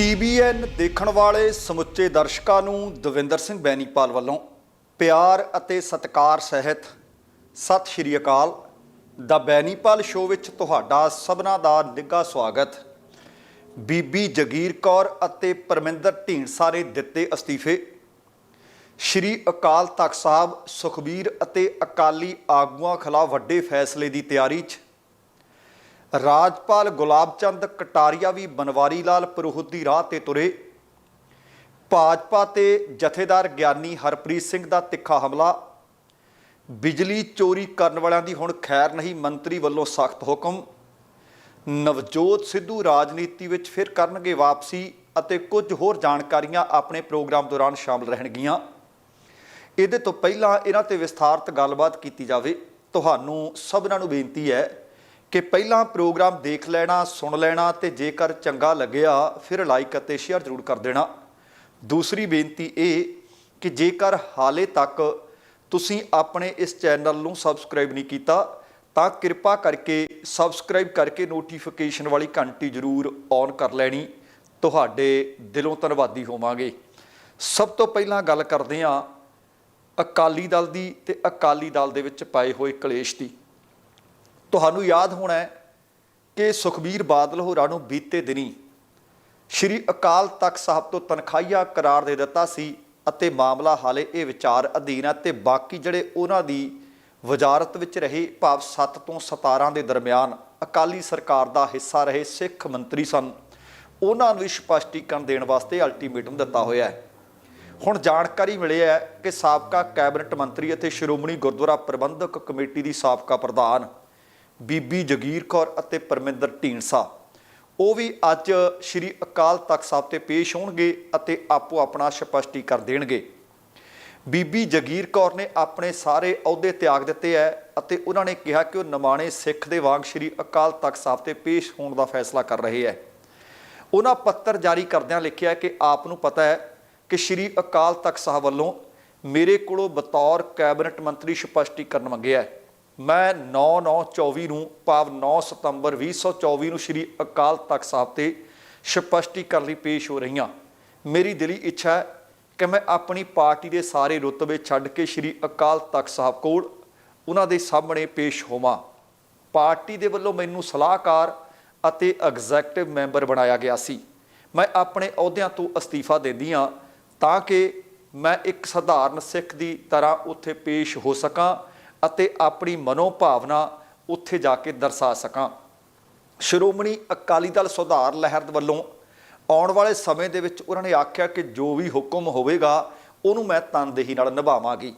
TBN ਦੇਖਣ ਵਾਲੇ ਸਮੁੱਚੇ ਦਰਸ਼ਕਾਂ ਨੂੰ ਦਵਿੰਦਰ ਸਿੰਘ ਬੈਨੀਪਾਲ ਵੱਲੋਂ ਪਿਆਰ ਅਤੇ ਸਤਿਕਾਰ ਸਹਿਤ ਸਤਿ ਸ਼੍ਰੀ ਅਕਾਲ। ਦਾ ਬੈਨੀਪਾਲ ਸ਼ੋਅ ਵਿੱਚ ਤੁਹਾਡਾ ਸਭਨਾ ਦਾ ਨਿੱਘਾ ਸਵਾਗਤ। ਬੀਬੀ ਜਗੀਰ ਕੌਰ ਅਤੇ ਪਰਮਿੰਦਰ ਢੀਂਡਸਾ ਨੇ ਦਿੱਤੇ ਅਸਤੀਫੇ। ਸ਼੍ਰੀ ਅਕਾਲ ਤਖਤ ਸਾਹਿਬ ਸੁਖਬੀਰ ਅਤੇ ਅਕਾਲੀ ਆਗੂਆਂ ਖਿਲਾਫ ਵੱਡੇ ਫੈਸਲੇ ਦੀ ਤਿਆਰੀ 'ਚ ਰਾਜਪਾਲ ਗੁਲਾਬ ਚੰਦ ਕਟਾਰੀਆ ਵੀ ਬਨਵਾਰੀ ਲਾਲ ਪ੍ਰੋਹਿਤ ਦੀ ਰਾਹ ਤੇ ਤੁਰੇ। ਭਾਜਪਾ ਤੇ ਜਥੇਦਾਰ ਗਿਆਨੀ ਹਰਪ੍ਰੀਤ ਸਿੰਘ ਦਾ ਤਿੱਖਾ ਹਮਲਾ। ਬਿਜਲੀ ਚੋਰੀ ਕਰਨ ਵਾਲਿਆਂ ਦੀ ਹੁਣ ਖੈਰ ਨਹੀਂ, ਮੰਤਰੀ ਵੱਲੋਂ ਸਖਤ ਹੁਕਮ। ਨਵਜੋਤ ਸਿੱਧੂ ਰਾਜਨੀਤੀ ਵਿੱਚ ਫਿਰ ਕਰਨਗੇ ਵਾਪਸੀ ਅਤੇ ਕੁਝ ਹੋਰ ਜਾਣਕਾਰੀਆਂ ਆਪਣੇ ਪ੍ਰੋਗਰਾਮ ਦੌਰਾਨ ਸ਼ਾਮਲ ਰਹਿਣਗੀਆਂ। ਇਹਦੇ ਤੋਂ ਪਹਿਲਾਂ ਇਹਨਾਂ ਤੇ ਵਿਸਥਾਰਤ ਗੱਲਬਾਤ ਕੀਤੀ ਜਾਵੇ। ਤੁਹਾਨੂੰ ਸਭਨਾਂ ਨੂੰ ਬੇਨਤੀ ਹੈ ਕਿ ਪਹਿਲਾਂ ਪ੍ਰੋਗਰਾਮ ਦੇਖ ਲੈਣਾ, ਸੁਣ ਲੈਣਾ ਤੇ ਜੇਕਰ ਚੰਗਾ ਲੱਗਿਆ, ਫਿਰ ਲਾਈਕ ਅਤੇ ਸ਼ੇਅਰ ਜ਼ਰੂਰ ਕਰ ਦੇਣਾ। ਦੂਸਰੀ ਬੇਨਤੀ ਇਹ ਕਿ ਜੇਕਰ ਹਾਲੇ ਤੱਕ ਤੁਸੀਂ ਆਪਣੇ ਇਸ ਚੈਨਲ ਨੂੰ ਸਬਸਕ੍ਰਾਈਬ ਨਹੀਂ ਕੀਤਾ, ਤਾਂ ਕਿਰਪਾ ਕਰਕੇ ਸਬਸਕ੍ਰਾਈਬ ਕਰਕੇ ਨੋਟੀਫਿਕੇਸ਼ਨ ਵਾਲੀ ਘੰਟੀ ਜ਼ਰੂਰ ਔਨ ਕਰ ਲੈਣੀ। ਤੁਹਾਡੇ ਦਿਲੋਂ ਧੰਨਵਾਦੀ ਹੋਵਾਂਗੇ। ਸਭ ਤੋਂ ਪਹਿਲਾਂ ਗੱਲ ਕਰਦੇ ਹਾਂ ਅਕਾਲੀ ਦਲ ਦੀ ਤੇ ਅਕਾਲੀ ਦਲ ਦੇ ਵਿੱਚ ਪਾਏ ਹੋਏ ਕਲੇਸ਼ ਦੀ। ਤੁਹਾਨੂੰ ਯਾਦ ਹੋਣਾ ਹੈ ਕਿ ਸੁਖਬੀਰ ਬਾਦਲ ਹੋਰਾਂ ਨੂੰ ਬੀਤੇ ਦਿਨੀ ਸ਼੍ਰੀ ਅਕਾਲ ਤਖਤ ਸਾਹਿਬ ਤੋਂ ਤਨਖਾਹੀਆ ਕਰਾਰ ਦੇ ਦਿੱਤਾ ਸੀ ਅਤੇ ਮਾਮਲਾ ਹਾਲੇ ਇਹ ਵਿਚਾਰ ਅਧੀਨ ਹੈ ਤੇ ਬਾਕੀ ਜਿਹੜੇ ਉਹਨਾਂ ਦੀ ਵਜ਼ਾਰਤ ਵਿੱਚ ਰਹੇ ਭਾਵ 7 ਤੋਂ 17 ਦੇ ਦਰਮਿਆਨ ਅਕਾਲੀ ਸਰਕਾਰ ਦਾ ਹਿੱਸਾ ਰਹੇ ਸਿੱਖ ਮੰਤਰੀ ਸਨ, ਉਹਨਾਂ ਨੂੰ ਵੀ ਸਪਸ਼ਟੀਕਰਨ ਦੇਣ ਵਾਸਤੇ ਅਲਟੀਮੇਟਮ ਦਿੱਤਾ ਹੋਇਆ ਹੈ। ਹੁਣ ਜਾਣਕਾਰੀ ਮਿਲੀ ਹੈ ਕਿ ਸਾਬਕਾ ਕੈਬਨਿਟ ਮੰਤਰੀ ਅਤੇ ਸ਼੍ਰੋਮਣੀ ਗੁਰਦੁਆਰਾ ਪ੍ਰਬੰਧਕ ਕਮੇਟੀ ਦੀ ਸਾਬਕਾ ਪ੍ਰਧਾਨ ਬੀਬੀ ਜਗੀਰ ਕੌਰ ਅਤੇ ਪਰਮਿੰਦਰ ਢੀਂਡਸਾ। ਉਹ ਵੀ ਅੱਜ ਸ਼੍ਰੀ ਅਕਾਲ ਤਖਤ ਸਾਹਿਬ ਤੇ ਪੇਸ਼ ਹੋਣਗੇ ਅਤੇ ਆਪੋ ਆਪਣਾ ਸਪਸ਼ਟੀਕਰਨ ਦੇਣਗੇ। ਬੀਬੀ ਜਗੀਰ ਕੌਰ ਨੇ ਆਪਣੇ ਸਾਰੇ ਅਹੁਦੇ ਤਿਆਗ ਦਿੱਤੇ ਹੈ ਅਤੇ ਉਹਨਾਂ ਨੇ ਕਿਹਾ ਕਿ ਉਹ ਨਿਮਾਣੇ ਸਿੱਖ ਦੇ ਵਾਂਗ ਸ਼੍ਰੀ ਅਕਾਲ ਤਖਤ ਸਾਹਿਬ ਤੇ ਪੇਸ਼ ਹੋਣ ਦਾ ਫੈਸਲਾ ਕਰ ਰਹੇ ਹੈ ਉਹਨਾਂ ਪੱਤਰ ਜਾਰੀ ਕਰਦਿਆਂ ਲਿਖਿਆ ਕਿ ਆਪ ਨੂੰ ਪਤਾ ਹੈ ਕਿ ਸ਼੍ਰੀ ਅਕਾਲ ਤਖਤ ਸਾਹਿਬ ਵੱਲੋਂ ਮੇਰੇ ਕੋਲੋਂ ਬਤੌਰ ਕੈਬਨਿਟ ਮੰਤਰੀ ਸਪਸ਼ਟੀਕਰਨ ਮੰਗਿਆ ਹੈ ਮੈਂ 9/9/24 ਨੂੰ ਭਾਵ 9 ਸਤੰਬਰ 2024 ਨੂੰ ਸ਼੍ਰੀ ਅਕਾਲ ਤਖਤ ਸਾਹਿਬ ਤੇ ਸਪਸ਼ਟੀਕਰਨ ਲਈ ਪੇਸ਼ ਹੋ ਰਹੀਆਂ ਮੇਰੀ ਦਿਲੀ ਇੱਛਾ ਹੈ ਕਿ ਮੈਂ ਆਪਣੀ ਪਾਰਟੀ ਦੇ ਸਾਰੇ ਰੁਤਬੇ ਛੱਡ ਕੇ ਸ਼੍ਰੀ ਅਕਾਲ ਤਖਤ ਸਾਹਿਬ ਕੋਲ ਉਹਨਾਂ ਦੇ ਸਾਹਮਣੇ ਪੇਸ਼ ਹੋਵਾਂ। ਪਾਰਟੀ ਦੇ ਵੱਲੋਂ ਮੈਨੂੰ ਸਲਾਹਕਾਰ ਅਤੇ ਐਗਜ਼ੈਕਟਿਵ ਮੈਂਬਰ ਬਣਾਇਆ ਗਿਆ ਸੀ। ਮੈਂ ਆਪਣੇ ਅਹੁਦਿਆਂ ਤੋਂ ਅਸਤੀਫਾ ਦਿੰਦੀ ਹਾਂ ਤਾਂ ਕਿ ਮੈਂ ਇੱਕ ਸਧਾਰਨ ਸਿੱਖ ਦੀ ਤਰ੍ਹਾਂ ਉੱਥੇ ਪੇਸ਼ ਹੋ ਸਕਾਂ ਅਤੇ ਆਪਣੀ ਮਨੋਭਾਵਨਾ ਉੱਥੇ ਜਾ ਕੇ ਦਰਸਾ ਸਕਾਂ। ਸ਼੍ਰੋਮਣੀ ਅਕਾਲੀ ਦਲ ਸੁਧਾਰ ਲਹਿਰ ਵੱਲੋਂ ਆਉਣ ਵਾਲੇ ਸਮੇਂ ਦੇ ਵਿੱਚ ਉਹਨਾਂ ਨੇ ਆਖਿਆ ਕਿ ਜੋ ਵੀ ਹੁਕਮ ਹੋਵੇਗਾ, ਉਹਨੂੰ ਮੈਂ ਤਨਦੇਹੀ ਨਾਲ ਨਿਭਾਵਾਂਗੀ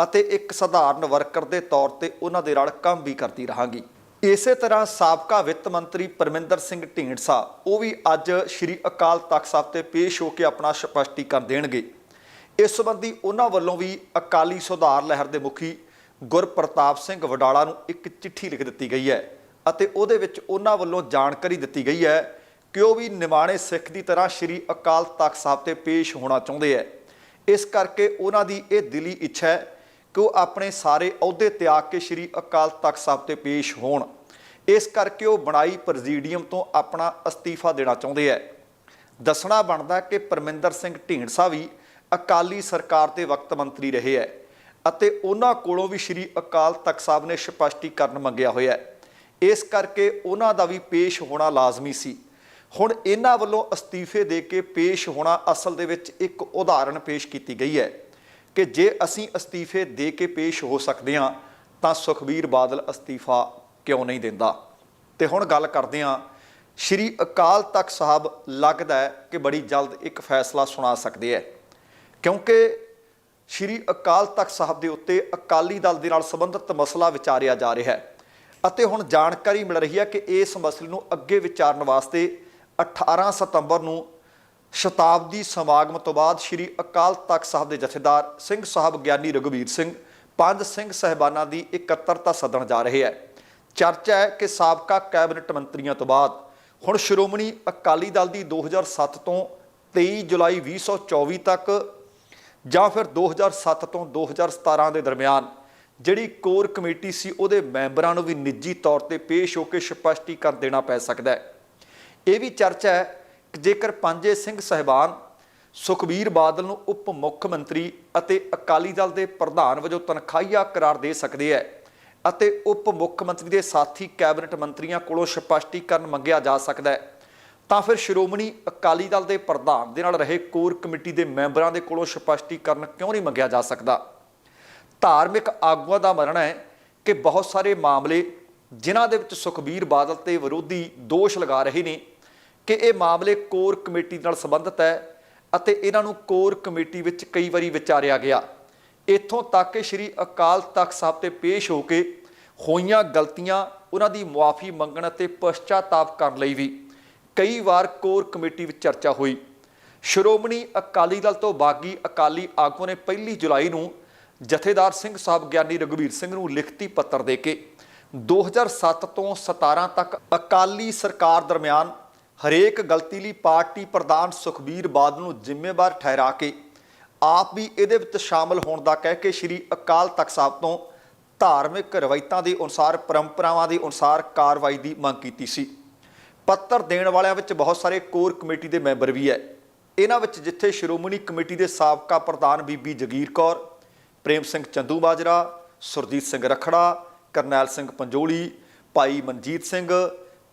ਅਤੇ ਇੱਕ ਸਧਾਰਨ ਵਰਕਰ ਦੇ ਤੌਰ ਤੇ ਉਹਨਾਂ ਦੇ ਨਾਲ ਕੰਮ ਵੀ ਕਰਦੀ ਰਹਾਂਗੀ। ਇਸੇ ਤਰ੍ਹਾਂ ਸਾਬਕਾ ਵਿੱਤ ਮੰਤਰੀ ਪਰਮਿੰਦਰ ਸਿੰਘ ਢੀਂਡਸਾ, ਉਹ ਵੀ ਅੱਜ ਸ਼੍ਰੀ ਅਕਾਲ ਤਖਤ ਸਾਹਿਬ ਤੇ ਪੇਸ਼ ਹੋ ਕੇ ਆਪਣਾ ਸਪਸ਼ਟੀਕਰਨ ਦੇਣਗੇ। ਇਸ ਸੰਬੰਧੀ ਉਹਨਾਂ ਵੱਲੋਂ ਵੀ ਅਕਾਲੀ ਸੁਧਾਰ ਲਹਿਰ ਦੇ ਮੁਖੀ ਗੁਰਪ੍ਰਤਾਪ ਸਿੰਘ ਵਡਾਲਾ ਨੂੰ ਇੱਕ ਚਿੱਠੀ ਲਿਖ ਦਿੱਤੀ ਗਈ ਹੈ ਅਤੇ ਉਹਦੇ ਵਿੱਚ ਉਹਨਾਂ ਵੱਲੋਂ ਜਾਣਕਾਰੀ ਦਿੱਤੀ ਗਈ ਹੈ ਕਿ ਉਹ ਵੀ ਨਿਮਾਣੇ ਸਿੱਖ ਦੀ ਤਰ੍ਹਾਂ ਸ਼੍ਰੀ ਅਕਾਲ ਤਖਤ ਸਾਹਿਬ ਤੇ ਪੇਸ਼ ਹੋਣਾ ਚਾਹੁੰਦੇ ਹੈ। ਇਸ ਕਰਕੇ ਉਹਨਾਂ ਦੀ ਇਹ ਦਿਲੀ ਇੱਛਾ ਹੈ ਕਿ ਉਹ ਆਪਣੇ ਸਾਰੇ ਅਹੁਦੇ ਤਿਆਗ ਕੇ ਸ਼੍ਰੀ ਅਕਾਲ ਤਖਤ ਸਾਹਿਬ ਤੇ ਪੇਸ਼ ਹੋਣ। ਇਸ ਕਰਕੇ ਉਹ ਬਣਾਈ ਪ੍ਰੈਜ਼ੀਡੀਅਮ ਤੋਂ ਆਪਣਾ ਅਸਤੀਫਾ ਦੇਣਾ ਚਾਹੁੰਦੇ ਹੈ। ਦੱਸਣਾ ਬਣਦਾ ਕਿ ਪਰਮਿੰਦਰ ਸਿੰਘ ਢੀਂਡਸਾ ਵੀ ਅਕਾਲੀ ਸਰਕਾਰ ਦੇ ਵਕਤ ਮੰਤਰੀ ਰਹੇ ਹੈ। ਅਤੇ ਉਹਨਾਂ ਕੋਲੋਂ ਵੀ ਸ਼੍ਰੀ ਅਕਾਲ ਤਖਤ ਸਾਹਿਬ ਨੇ ਸਪਸ਼ਟੀਕਰਨ ਮੰਗਿਆ ਹੋਇਆ ਹੈ। ਇਸ ਕਰਕੇ ਉਹਨਾਂ ਦਾ ਵੀ ਪੇਸ਼ ਹੋਣਾ ਲਾਜ਼ਮੀ ਸੀ। ਹੁਣ ਇਹਨਾਂ ਵੱਲੋਂ ਅਸਤੀਫੇ ਦੇ ਕੇ ਪੇਸ਼ ਹੋਣਾ ਅਸਲ ਦੇ ਵਿੱਚ ਇੱਕ ਉਦਾਹਰਣ ਪੇਸ਼ ਕੀਤੀ ਗਈ ਹੈ ਕਿ ਜੇ ਅਸੀਂ ਅਸਤੀਫੇ ਦੇ ਕੇ ਪੇਸ਼ ਹੋ ਸਕਦੇ ਹਾਂ, ਤਾਂ ਸੁਖਬੀਰ ਬਾਦਲ ਅਸਤੀਫਾ ਕਿਉਂ ਨਹੀਂ ਦਿੰਦਾ? ਤੇ ਹੁਣ ਗੱਲ ਕਰਦੇ ਹਾਂ, ਸ਼੍ਰੀ ਅਕਾਲ ਤਖਤ ਸਾਹਿਬ ਲੱਗਦਾ ਹੈ ਕਿ ਬੜੀ ਜਲਦ ਇੱਕ ਫੈਸਲਾ ਸੁਣਾ ਸਕਦੇ ਹੈ। ਕਿਉਂਕਿ ਸ਼੍ਰੀ ਅਕਾਲ ਤਖਤ ਸਾਹਿਬ ਦੇ ਉੱਤੇ ਅਕਾਲੀ ਦਲ ਦੇ ਨਾਲ ਸੰਬੰਧਿਤ ਮਸਲਾ ਵਿਚਾਰਿਆ ਜਾ ਰਿਹਾ ਹੈ ਅਤੇ ਹੁਣ ਜਾਣਕਾਰੀ ਮਿਲ ਰਹੀ ਹੈ ਕਿ ਇਸ ਮਸਲੇ ਨੂੰ ਅੱਗੇ ਵਿਚਾਰਨ ਵਾਸਤੇ 18 ਸਤੰਬਰ ਨੂੰ ਸ਼ਤਾਬਦੀ ਸਮਾਗਮ ਤੋਂ ਬਾਅਦ ਸ਼੍ਰੀ ਅਕਾਲ ਤਖਤ ਸਾਹਿਬ ਦੇ ਜਥੇਦਾਰ ਸਿੰਘ ਸਾਹਿਬ ਗਿਆਨੀ ਰਘੁਵੀਰ ਸਿੰਘ, ਪੰਜ ਸਿੰਘ ਸਹਿਬਾਨਾਂ ਦੀ ਇਕੱਤਰਤਾ ਸੱਦਣ ਜਾ ਰਹੇ ਹੈ। ਚਰਚਾ ਹੈ ਕਿ ਸਾਬਕਾ ਕੈਬਨਿਟ ਮੰਤਰੀਆਂ ਤੋਂ ਬਾਅਦ ਹੁਣ ਸ਼੍ਰੋਮਣੀ ਅਕਾਲੀ ਦਲ ਦੀ 2007 ਤੋਂ 23 ਜੁਲਾਈ 2024 ਤੱਕ ਜਾਂ ਫਿਰ 2007 ਤੋਂ 2017 ਦੇ ਦਰਮਿਆਨ, ਜਿਹੜੀ ਕੋਰ ਕਮੇਟੀ ਸੀ ਉਹਦੇ ਮੈਂਬਰਾਂ ਨੂੰ ਵੀ ਨਿੱਜੀ ਤੌਰ ਤੇ ਪੇਸ਼ ਹੋ ਕੇ ਸਪਸ਼ਟੀਕਰਨ ਦੇਣਾ ਪੈ ਸਕਦਾ ਹੈ। ਇਹ ਵੀ ਚਰਚਾ ਹੈ ਕਿ ਜੇਕਰ ਪੰਜੇ ਸਿੰਘ ਸਹਿਬਾਨ ਸੁਖਬੀਰ ਬਾਦਲ ਨੂੰ ਉਪ ਮੁੱਖ ਮੰਤਰੀ ਅਤੇ ਅਕਾਲੀ ਦਲ ਦੇ ਪ੍ਰਧਾਨ ਵਜੋਂ ਤਨਖਾਹੀਆ ਕਰਾਰ ਦੇ ਸਕਦੇ ਹੈ ਅਤੇ ਉਪ ਮੁੱਖ ਮੰਤਰੀ ਦੇ ਸਾਥੀ ਕੈਬਨਿਟ ਮੰਤਰੀਆਂ ਕੋਲੋਂ ਸਪਸ਼ਟੀਕਰਨ ਮੰਗਿਆ ਜਾ ਸਕਦਾ ਹੈ। ਤਾਂ ਫਿਰ ਸ਼੍ਰੋਮਣੀ ਅਕਾਲੀ ਦਲ ਦੇ ਪ੍ਰਧਾਨ ਦੇ ਨਾਲ ਰਹੇ ਕੋਰ ਕਮੇਟੀ ਦੇ ਮੈਂਬਰਾਂ ਦੇ ਕੋਲੋਂ ਸਪਸ਼ਟੀਕਰਨ ਕਿਉਂ ਨਹੀਂ ਮੰਗਿਆ ਜਾ ਸਕਦਾ? ਧਾਰਮਿਕ ਆਗੂਆਂ ਦਾ ਮੰਨਣਾ ਹੈ ਕਿ ਬਹੁਤ ਸਾਰੇ ਮਾਮਲੇ ਜਿਨ੍ਹਾਂ ਦੇ ਵਿੱਚ ਸੁਖਬੀਰ ਬਾਦਲ ਤੇ ਵਿਰੋਧੀ ਦੋਸ਼ ਲਗਾ ਰਹੇ ਨੇ ਕਿ ਇਹ ਮਾਮਲੇ ਕੋਰ ਕਮੇਟੀ ਨਾਲ ਸੰਬੰਧਿਤ ਹੈ ਅਤੇ ਇਹਨਾਂ ਨੂੰ ਕੋਰ ਕਮੇਟੀ ਵਿੱਚ ਕਈ ਵਾਰੀ ਵਿਚਾਰਿਆ ਗਿਆ। ਇੱਥੋਂ ਤੱਕ ਕਿ ਸ੍ਰੀ ਅਕਾਲ ਤਖਤ ਸਾਹਿਬ ਤੇ ਪੇਸ਼ ਹੋ ਕੇ ਹੋਈਆਂ ਗਲਤੀਆਂ, ਉਹਨਾਂ ਦੀ ਮੁਆਫੀ ਮੰਗਣ ਅਤੇ ਪਛਤਾਤਾਪ ਕਰਨ ਲਈ ਵੀ। ਕਈ ਵਾਰ ਕੋਰ ਕਮੇਟੀ ਵਿੱਚ ਚਰਚਾ ਹੋਈ। ਸ਼੍ਰੋਮਣੀ ਅਕਾਲੀ ਦਲ ਤੋਂ ਬਾਗੀ ਅਕਾਲੀ ਆਗੂ ਨੇ ਪਹਿਲੀ ਜੁਲਾਈ ਨੂੰ ਜਥੇਦਾਰ ਸਿੰਘ ਸਾਹਿਬ ਗਿਆਨੀ ਰਘੁਵੀਰ ਸਿੰਘ ਨੂੰ ਲਿਖਤੀ ਪੱਤਰ ਦੇ ਕੇ 2007 ਤੋਂ 17 ਤੱਕ ਅਕਾਲੀ ਸਰਕਾਰ ਦਰਮਿਆਨ ਹਰੇਕ ਗਲਤੀ ਲਈ ਪਾਰਟੀ ਪ੍ਰਧਾਨ ਸੁਖਬੀਰ ਬਾਦਲ ਨੂੰ ਜ਼ਿੰਮੇਵਾਰ ਠਹਿਰਾ ਕੇ ਆਪ ਵੀ ਇਹਦੇ ਵਿੱਚ ਸ਼ਾਮਲ ਹੋਣ ਦਾ ਕਹਿ ਕੇ ਸ੍ਰੀ ਅਕਾਲ ਤਖਤ ਸਾਹਿਬ ਤੋਂ ਧਾਰਮਿਕ ਰਵਾਇਤਾਂ ਦੇ ਅਨੁਸਾਰ, ਪਰੰਪਰਾਵਾਂ ਦੇ ਅਨੁਸਾਰ ਕਾਰਵਾਈ ਦੀ ਮੰਗ ਕੀਤੀ ਸੀ। ਪੱਤਰ ਦੇਣ ਵਾਲਿਆਂ ਵਿੱਚ ਬਹੁਤ ਸਾਰੇ ਕੋਰ ਕਮੇਟੀ ਦੇ ਮੈਂਬਰ ਵੀ ਹੈ। ਇਹਨਾਂ ਵਿੱਚ ਜਿੱਥੇ ਸ਼੍ਰੋਮਣੀ ਕਮੇਟੀ ਦੇ ਸਾਬਕਾ ਪ੍ਰਧਾਨ ਬੀਬੀ ਜਗੀਰ ਕੌਰ, ਪ੍ਰੇਮ ਸਿੰਘ ਚੰਦੂ ਮਾਜਰਾ, ਸੁਰਜੀਤ ਸਿੰਘ ਰਖੜਾ, ਕਰਨੈਲ ਸਿੰਘ ਪੰਜੋਲੀ, ਭਾਈ ਮਨਜੀਤ ਸਿੰਘ,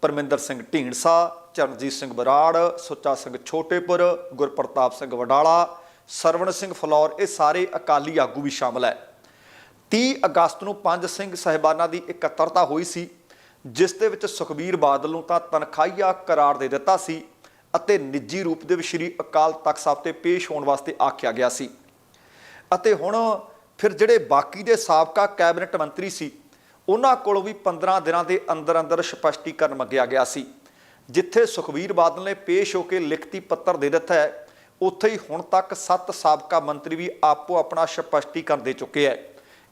ਪਰਮਿੰਦਰ ਸਿੰਘ ਢੀਂਡਸਾ, ਚਰਨਜੀਤ ਸਿੰਘ ਬਰਾੜ, ਸੁੱਚਾ ਸਿੰਘ ਛੋਟੇਪੁਰ, ਗੁਰਪ੍ਰਤਾਪ ਸਿੰਘ ਵਡਾਲਾ, ਸਰਵਣ ਸਿੰਘ ਫਲੌਰ, ਇਹ ਸਾਰੇ ਅਕਾਲੀ ਆਗੂ ਵੀ ਸ਼ਾਮਲ ਹੈ। 30 ਅਗਸਤ ਨੂੰ ਪੰਜ ਸਿੰਘ ਸਹਿਬਾਨਾਂ ਦੀ ਇਕੱਤਰਤਾ ਹੋਈ ਸੀ। ਜਿਸ ਦੇ ਵਿੱਚ ਸੁਖਬੀਰ ਬਾਦਲ ਨੂੰ ਤਾਂ ਤਨਖਾਹੀਆ ਕਰਾਰ ਦੇ ਦਿੱਤਾ ਸੀ ਅਤੇ ਨਿੱਜੀ ਰੂਪ ਦੇ ਵਿੱਚ ਸ੍ਰੀ ਅਕਾਲ ਤਖਤ ਸਾਹਿਬ ਤੇ ਪੇਸ਼ ਹੋਣ ਵਾਸਤੇ ਆਖਿਆ ਗਿਆ ਸੀ। ਅਤੇ ਹੁਣ ਫਿਰ ਜਿਹੜੇ ਬਾਕੀ ਦੇ ਸਾਬਕਾ ਕੈਬਨਿਟ ਮੰਤਰੀ ਸੀ, ਉਹਨਾਂ ਕੋਲੋਂ ਵੀ 15 ਦਿਨਾਂ ਦੇ ਅੰਦਰ ਅੰਦਰ ਸਪਸ਼ਟੀਕਰਨ ਮੰਗਿਆ ਗਿਆ ਸੀ। ਜਿੱਥੇ ਸੁਖਬੀਰ ਬਾਦਲ ਨੇ ਪੇਸ਼ ਹੋ ਕੇ ਲਿਖਤੀ ਪੱਤਰ ਦੇ ਦਿੱਤਾ ਹੈ, ਉੱਥੇ ਹੀ ਹੁਣ ਤੱਕ 7 ਸਾਬਕਾ ਮੰਤਰੀ ਵੀ ਆਪੋ ਆਪਣਾ ਸਪਸ਼ਟੀਕਰਨ ਦੇ ਚੁੱਕੇ ਹੈ।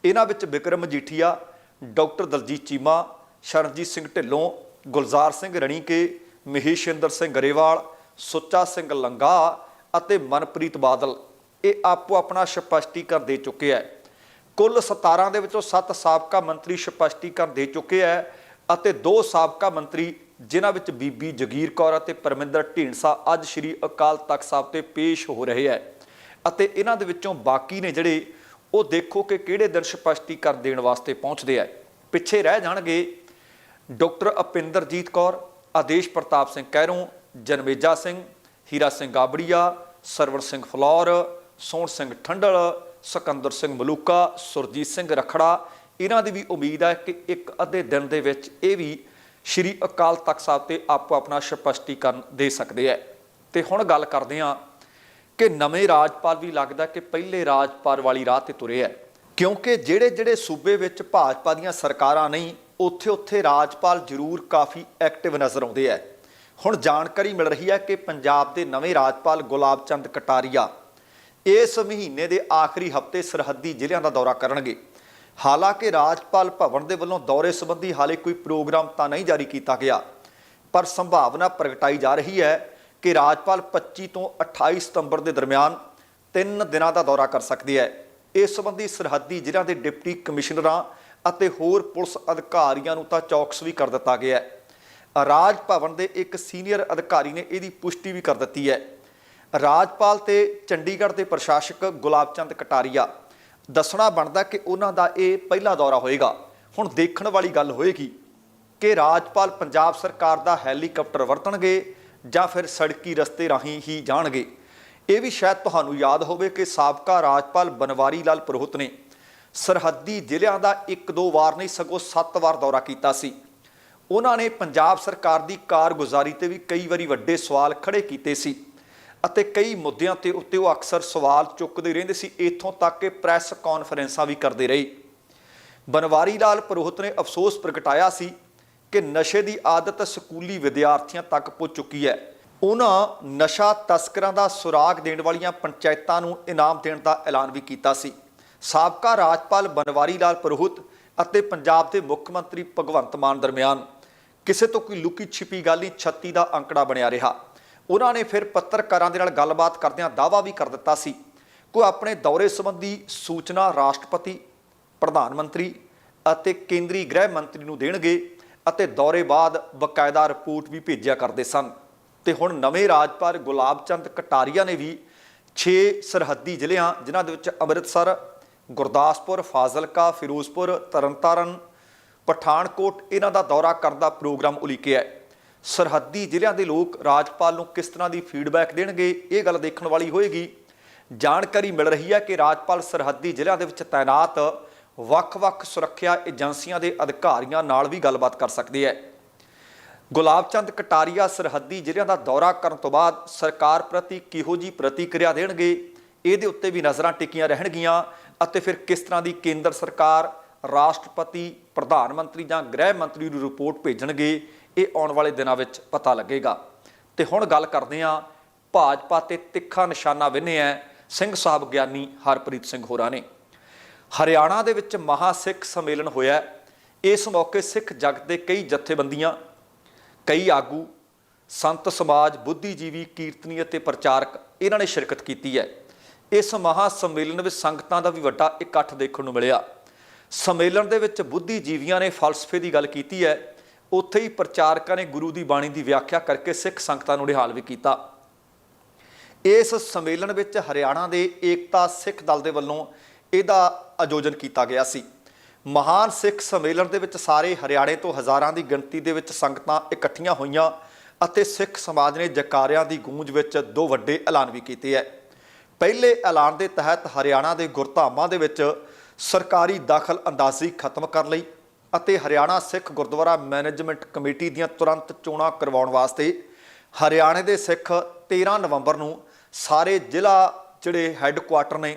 ਇਹਨਾਂ ਵਿੱਚ ਵਿਕਰਮ ਮਜੀਠੀਆ ਡਾਕਟਰ ਦਲਜੀਤ ਚੀਮਾ ਸ਼ਰਨਜੀਤ ਸਿੰਘ ਢਿੱਲੋਂ, ਗੁਲਜ਼ਾਰ ਸਿੰਘ ਰਣੀਕੇ, ਮਹੇਸ਼ਿੰਦਰ ਸਿੰਘ ਗਰੇਵਾਲ, ਸੁੱਚਾ ਸਿੰਘ ਲੰਗਾ ਅਤੇ ਮਨਪ੍ਰੀਤ ਬਾਦਲ। ਇਹ ਆਪੋ ਆਪਣਾ ਸਪਸ਼ਟੀਕਰਨ ਦੇ ਚੁੱਕੇ ਹੈ ਕੁੱਲ 17 ਦੇ ਵਿੱਚੋਂ 7 ਸਾਬਕਾ ਮੰਤਰੀ ਸਪਸ਼ਟੀਕਰਨ ਦੇ ਚੁੱਕੇ ਹੈ ਅਤੇ ਦੋ ਸਾਬਕਾ ਮੰਤਰੀ, ਜਿਨ੍ਹਾਂ ਵਿੱਚ ਬੀਬੀ ਜਗੀਰ ਕੌਰ ਅਤੇ ਪਰਮਿੰਦਰ ਢੀਂਡਸਾ ਅੱਜ ਸ੍ਰੀ ਅਕਾਲ ਤਖਤ ਸਾਹਿਬ ਤੇ ਪੇਸ਼ ਹੋ ਰਹੇ ਹੈ ਅਤੇ ਇਹਨਾਂ ਦੇ ਵਿੱਚੋਂ ਬਾਕੀ ਨੇ ਜਿਹੜੇ, ਉਹ ਦੇਖੋ ਕਿ ਕਿਹੜੇ ਦਿਨ ਸਪਸ਼ਟੀਕਰਨ ਦੇਣ ਵਾਸਤੇ ਪਹੁੰਚਦੇ ਆ ਪਿੱਛੇ ਰਹਿ ਜਾਣਗੇ ਡਾਕਟਰ ਅਪਿੰਦਰਜੀਤ ਕੌਰ, ਆਦੇਸ਼ ਪ੍ਰਤਾਪ ਸਿੰਘ ਕੈਰੋਂ, ਜਨਮੇਜਾ ਸਿੰਘ, ਹੀਰਾ ਸਿੰਘ ਗਾਬੜੀਆ, ਸਰਵਣ ਸਿੰਘ ਫਲੌਰ, ਸੋਹਣ ਸਿੰਘ ਠੰਡਲ, ਸਿਕੰਦਰ ਸਿੰਘ ਮਲੂਕਾ, ਸੁਰਜੀਤ ਸਿੰਘ ਰਖੜਾ। ਇਹਨਾਂ ਦੀ ਵੀ ਉਮੀਦ ਹੈ ਕਿ ਇੱਕ ਅੱਧੇ ਦਿਨ ਦੇ ਵਿੱਚ ਇਹ ਵੀ ਸ਼੍ਰੀ ਅਕਾਲ ਤਖਤ ਸਾਹਿਬ ਤੇ ਆਪੋ ਆਪਣਾ ਸਪਸ਼ਟੀਕਰਨ ਦੇ ਸਕਦੇ ਹੈ। ਤੇ ਹੁਣ ਗੱਲ ਕਰਦੇ ਹਾਂ ਕਿ ਨਵੇਂ ਰਾਜਪਾਲ ਵੀ ਲੱਗਦਾ ਕਿ ਪਹਿਲੇ ਰਾਜਪਾਲ ਵਾਲੀ ਰਾਹ ਤੇ ਤੁਰੇ ਹੈ। ਕਿਉਂਕਿ ਜਿਹੜੇ ਜਿਹੜੇ ਸੂਬੇ ਵਿੱਚ ਭਾਜਪਾ ਦੀਆਂ ਸਰਕਾਰਾਂ ਨਹੀਂ ਉੱਥੇ ਉੱਥੇ ਰਾਜਪਾਲ ਜ਼ਰੂਰ ਕਾਫੀ ਐਕਟਿਵ ਨਜ਼ਰ ਆਉਂਦੇ ਹੈ ਹੁਣ ਜਾਣਕਾਰੀ ਮਿਲ ਰਹੀ ਹੈ ਕਿ ਪੰਜਾਬ ਦੇ ਨਵੇਂ ਰਾਜਪਾਲ ਗੁਲਾਬ ਚੰਦ ਕਟਾਰੀਆ ਇਸ ਮਹੀਨੇ ਦੇ ਆਖਰੀ ਹਫ਼ਤੇ ਸਰਹੱਦੀ ਜ਼ਿਲ੍ਹਿਆਂ ਦਾ ਦੌਰਾ ਕਰਨਗੇ। ਹਾਲਾਂਕਿ ਰਾਜਪਾਲ ਭਵਨ ਦੇ ਵੱਲੋਂ ਦੌਰੇ ਸੰਬੰਧੀ ਹਾਲੇ ਕੋਈ ਪ੍ਰੋਗਰਾਮ ਤਾਂ ਨਹੀਂ ਜਾਰੀ ਕੀਤਾ ਗਿਆ, ਪਰ ਸੰਭਾਵਨਾ ਪ੍ਰਗਟਾਈ ਜਾ ਰਹੀ ਹੈ ਕਿ ਰਾਜਪਾਲ 25 ਤੋਂ 28 ਸਤੰਬਰ ਦੇ ਦਰਮਿਆਨ ਤਿੰਨ ਦਿਨਾਂ ਦਾ ਦੌਰਾ ਕਰ ਸਕਦੀ ਹੈ ਇਸ ਸੰਬੰਧੀ ਸਰਹੱਦੀ ਜ਼ਿਲ੍ਹਿਆਂ ਦੇ ਡਿਪਟੀ ਕਮਿਸ਼ਨਰਾਂ ਅਤੇ ਹੋਰ ਪੁਲਿਸ ਅਧਿਕਾਰੀਆਂ ਨੂੰ ਤਾਂ ਚੌਕਸ ਵੀ ਕਰ ਦਿੱਤਾ ਗਿਆ ਹੈ। ਰਾਜ ਭਵਨ ਦੇ ਇੱਕ ਸੀਨੀਅਰ ਅਧਿਕਾਰੀ ਨੇ ਇਹਦੀ ਪੁਸ਼ਟੀ ਵੀ ਕਰ ਦਿੱਤੀ ਹੈ। ਰਾਜਪਾਲ ਤੇ ਚੰਡੀਗੜ੍ਹ ਦੇ ਪ੍ਰਸ਼ਾਸਕ ਗੁਲਾਬ ਚੰਦ ਕਟਾਰੀਆ, ਦੱਸਣਾ ਬਣਦਾ ਕਿ ਉਹਨਾਂ ਦਾ ਇਹ ਪਹਿਲਾ ਦੌਰਾ ਹੋਏਗਾ। ਹੁਣ ਦੇਖਣ ਵਾਲੀ ਗੱਲ ਹੋਏਗੀ ਕਿ ਰਾਜਪਾਲ ਪੰਜਾਬ ਸਰਕਾਰ ਦਾ ਹੈਲੀਕਾਪਟਰ ਵਰਤਣਗੇ ਜਾਂ ਫਿਰ ਸੜਕੀ ਰਸਤੇ ਰਾਹੀਂ ਹੀ ਜਾਣਗੇ। ਇਹ ਵੀ ਸ਼ਾਇਦ ਤੁਹਾਨੂੰ ਯਾਦ ਹੋਵੇ ਕਿ ਸਾਬਕਾ ਰਾਜਪਾਲ ਬਨਵਾਰੀ ਲਾਲ ਪ੍ਰੋਹਿਤ ਨੇ ਸਰਹੱਦੀ ਜ਼ਿਲ੍ਹਿਆਂ ਦਾ ਇੱਕ ਦੋ ਵਾਰ ਨਹੀਂ, ਸਗੋਂ ਸੱਤ ਵਾਰ ਦੌਰਾ ਕੀਤਾ ਸੀ। ਉਹਨਾਂ ਨੇ ਪੰਜਾਬ ਸਰਕਾਰ ਦੀ ਕਾਰਗੁਜ਼ਾਰੀ ਤੇ ਵੀ ਕਈ ਵਾਰੀ ਵੱਡੇ ਸਵਾਲ ਖੜੇ ਕੀਤੇ ਸੀ ਅਤੇ ਕਈ ਮੁੱਦਿਆਂ ਤੇ ਉੱਤੇ ਉਹ ਅਕਸਰ ਸਵਾਲ ਚੁੱਕਦੇ ਰਹਿੰਦੇ ਸੀ। ਇੱਥੋਂ ਤੱਕ ਕਿ ਪ੍ਰੈਸ ਕਾਨਫਰੰਸਾਂ ਵੀ ਕਰਦੇ ਰਹੇ। ਬਨਵਾਰੀ ਲਾਲ ਪ੍ਰੋਹਿਤ ਨੇ ਅਫਸੋਸ ਪ੍ਰਗਟਾਇਆ ਸੀ ਕਿ ਨਸ਼ੇ ਦੀ ਆਦਤ ਸਕੂਲੀ ਵਿਦਿਆਰਥੀਆਂ ਤੱਕ ਪਹੁੰਚ ਚੁੱਕੀ ਹੈ। ਉਹਨਾਂ ਨਸ਼ਾ ਤਸਕਰਾਂ ਦਾ ਸੁਰਾਗ ਦੇਣ ਵਾਲੀਆਂ ਪੰਚਾਇਤਾਂ ਨੂੰ ਇਨਾਮ ਦੇਣ ਦਾ ਐਲਾਨ ਵੀ ਕੀਤਾ ਸੀ। ਸਾਬਕਾ ਰਾਜਪਾਲ ਬਨਵਾਰੀ ਲਾਲ ਪ੍ਰੋਹਿਤ ਅਤੇ ਪੰਜਾਬ ਦੇ ਮੁੱਖ ਮੰਤਰੀ ਭਗਵੰਤ ਮਾਨ ਦਰਮਿਆਨ ਕਿਸੇ ਤੋਂ ਕੋਈ ਲੁਕੀ ਛਿਪੀ ਗੱਲ ਨਹੀਂ 36 ਦਾ ਅੰਕੜਾ ਬਣਿਆ ਰਿਹਾ। ਉਹਨਾਂ ਨੇ ਫਿਰ ਪੱਤਰਕਾਰਾਂ ਦੇ ਨਾਲ ਗੱਲਬਾਤ ਕਰਦਿਆਂ ਦਾਅਵਾ ਵੀ ਕਰ ਦਿੱਤਾ ਸੀ। ਕੋਈ ਆਪਣੇ ਦੌਰੇ ਸੰਬੰਧੀ ਸੂਚਨਾ ਰਾਸ਼ਟਰਪਤੀ, ਪ੍ਰਧਾਨ ਮੰਤਰੀ ਅਤੇ ਕੇਂਦਰੀ ਗ੍ਰਹਿ ਮੰਤਰੀ ਨੂੰ ਦੇਣਗੇ ਅਤੇ ਦੌਰੇ ਬਾਅਦ ਬਕਾਇਦਾ ਰਿਪੋਰਟ ਵੀ ਭੇਜਿਆ ਕਰਦੇ ਸਨ। ਤੇ ਹੁਣ ਨਵੇਂ ਰਾਜਪਾਲ ਗੁਲਾਬ ਚੰਦ ਕਟਾਰੀਆ ਨੇ ਵੀ 6 ਸਰਹੱਦੀ ਜ਼ਿਲ੍ਹਿਆਂ, ਜਿਨ੍ਹਾਂ ਦੇ ਵਿੱਚ ਅੰਮ੍ਰਿਤਸਰ ਗੁਰਦਾਸਪੁਰ, ਫਾਜ਼ਿਲਕਾ, ਫਿਰੋਜ਼ਪੁਰ, ਤਰਨਤਾਰਨ, ਪਠਾਨਕੋਟ, ਇਹਨਾਂ ਦਾ ਦੌਰਾ ਕਰਨ ਦਾ ਪ੍ਰੋਗਰਾਮ ਉਲੀਕਿਆ ਹੈ। ਸਰਹੱਦੀ ਜ਼ਿਲ੍ਹਿਆਂ ਦੇ ਲੋਕ ਰਾਜਪਾਲ ਨੂੰ ਕਿਸ ਤਰ੍ਹਾਂ ਦੀ ਫੀਡਬੈਕ ਦੇਣਗੇ, ਇਹ ਗੱਲ ਦੇਖਣ ਵਾਲੀ ਹੋਏਗੀ। ਜਾਣਕਾਰੀ ਮਿਲ ਰਹੀ ਹੈ ਕਿ ਰਾਜਪਾਲ ਸਰਹੱਦੀ ਜ਼ਿਲ੍ਹਿਆਂ ਦੇ ਵਿੱਚ ਤਾਇਨਾਤ ਵੱਖ-ਵੱਖ ਸੁਰੱਖਿਆ ਏਜੰਸੀਆਂ ਦੇ ਅਧਿਕਾਰੀਆਂ ਨਾਲ ਵੀ ਗੱਲਬਾਤ ਕਰ ਸਕਦੇ ਹੈ। ਗੁਲਾਬ ਚੰਦ ਕਟਾਰੀਆ ਸਰਹੱਦੀ ਜ਼ਿਲ੍ਹਿਆਂ ਦਾ ਦੌਰਾ ਕਰਨ ਤੋਂ ਬਾਅਦ ਸਰਕਾਰ ਪ੍ਰਤੀ ਕਿਹੋ ਜੀ ਪ੍ਰਤੀਕਿਰਿਆ ਦੇਣਗੇ ਇਹਦੇ ਉੱਤੇ ਵੀ ਨਜ਼ਰਾਂ ਟਿਕੀਆਂ ਰਹਿਣਗੀਆਂ ਅਤੇ ਫਿਰ ਕਿਸ ਤਰ੍ਹਾਂ ਦੀ ਕੇਂਦਰ ਸਰਕਾਰ, ਰਾਸ਼ਟਰਪਤੀ, ਪ੍ਰਧਾਨ ਮੰਤਰੀ ਜਾਂ ਗ੍ਰਹਿ ਮੰਤਰੀ ਨੂੰ ਰਿਪੋਰਟ ਭੇਜਣਗੇ, ਇਹ ਆਉਣ ਵਾਲੇ ਦਿਨਾਂ ਵਿੱਚ ਪਤਾ ਲੱਗੇਗਾ। ਤੇ ਹੁਣ ਗੱਲ ਕਰਦੇ ਹਾਂ, ਭਾਜਪਾ ਤੇ ਤਿੱਖਾ ਨਿਸ਼ਾਨਾ ਵਿੰਨਿਆ ਸਿੰਘ ਸਾਹਿਬ ਗਿਆਨੀ ਹਰਪ੍ਰੀਤ ਸਿੰਘ ਹੋਰਾਂ ਨੇ। ਹਰਿਆਣਾ ਦੇ ਵਿੱਚ ਮਹਾ ਸਿੱਖ ਸੰਮੇਲਨ ਹੋਇਆ ਇਸ ਮੌਕੇ ਸਿੱਖ ਜਗਤ ਦੇ ਕਈ ਜਥੇਬੰਦੀਆਂ, ਕਈ ਆਗੂ, ਸੰਤ ਸਮਾਜ, ਬੁੱਧੀਜੀਵੀ, ਕੀਰਤਨੀ ਅਤੇ ਪ੍ਰਚਾਰਕ ਇਹਨਾਂ ਨੇ ਸ਼ਿਰਕਤ ਕੀਤੀ ਹੈ। ਇਸ ਮਹਾ ਸੰਮੇਲਨ ਵਿੱਚ ਸੰਗਤਾਂ ਦਾ ਵੀ ਵੱਡਾ ਇਕੱਠ ਦੇਖਣ ਨੂੰ ਮਿਲਿਆ। ਸੰਮੇਲਨ ਦੇ ਵਿੱਚ ਬੁੱਧੀਜੀਵੀਆਂ ਨੇ ਫਲਸਫੇ ਦੀ ਗੱਲ ਕੀਤੀ ਹੈ। ਉੱਥੇ ਹੀ ਪ੍ਰਚਾਰਕਾਂ ਨੇ ਗੁਰੂ ਦੀ ਬਾਣੀ ਦੀ ਵਿਆਖਿਆ ਕਰਕੇ ਸਿੱਖ ਸੰਗਤਾਂ ਨੂੰ ਨਿਹਾਲ ਵੀ ਕੀਤਾ। ਇਸ ਸੰਮੇਲਨ ਵਿੱਚ ਹਰਿਆਣਾ ਦੇ ਏਕਤਾ ਸਿੱਖ ਦਲ ਦੇ ਵੱਲੋਂ ਇਹਦਾ ਆਯੋਜਨ ਕੀਤਾ ਗਿਆ ਸੀ। ਮਹਾਨ ਸਿੱਖ ਸੰਮੇਲਨ ਦੇ ਵਿੱਚ ਸਾਰੇ ਹਰਿਆਣੇ ਤੋਂ ਹਜ਼ਾਰਾਂ ਦੀ ਗਿਣਤੀ ਦੇ ਵਿੱਚ ਸੰਗਤਾਂ ਇਕੱਠੀਆਂ ਹੋਈਆਂ ਅਤੇ ਸਿੱਖ ਸਮਾਜ ਨੇ ਜਕਾਰਿਆਂ ਦੀ ਗੂੰਜ ਵਿੱਚ ਦੋ ਵੱਡੇ ਐਲਾਨ ਵੀ ਕੀਤੇ ਹੈ। ਪਹਿਲੇ ਐਲਾਨ ਦੇ ਤਹਿਤ ਹਰਿਆਣਾ ਦੇ ਗੁਰਧਾਮਾਂ ਦੇ ਵਿੱਚ ਸਰਕਾਰੀ ਦਾਖਲ ਅੰਦਾਜ਼ੀ ਖਤਮ ਕਰ ਲਈ ਅਤੇ ਹਰਿਆਣਾ ਸਿੱਖ ਗੁਰਦੁਆਰਾ ਮੈਨੇਜਮੈਂਟ ਕਮੇਟੀ ਦੀਆਂ ਤੁਰੰਤ ਚੋਣਾਂ ਕਰਵਾਉਣ ਵਾਸਤੇ ਹਰਿਆਣੇ ਦੇ ਸਿੱਖ 13 ਨਵੰਬਰ ਨੂੰ ਸਾਰੇ ਜ਼ਿਲ੍ਹਾ ਜਿਹੜੇ ਹੈੱਡਕੁਆਟਰ ਨੇ,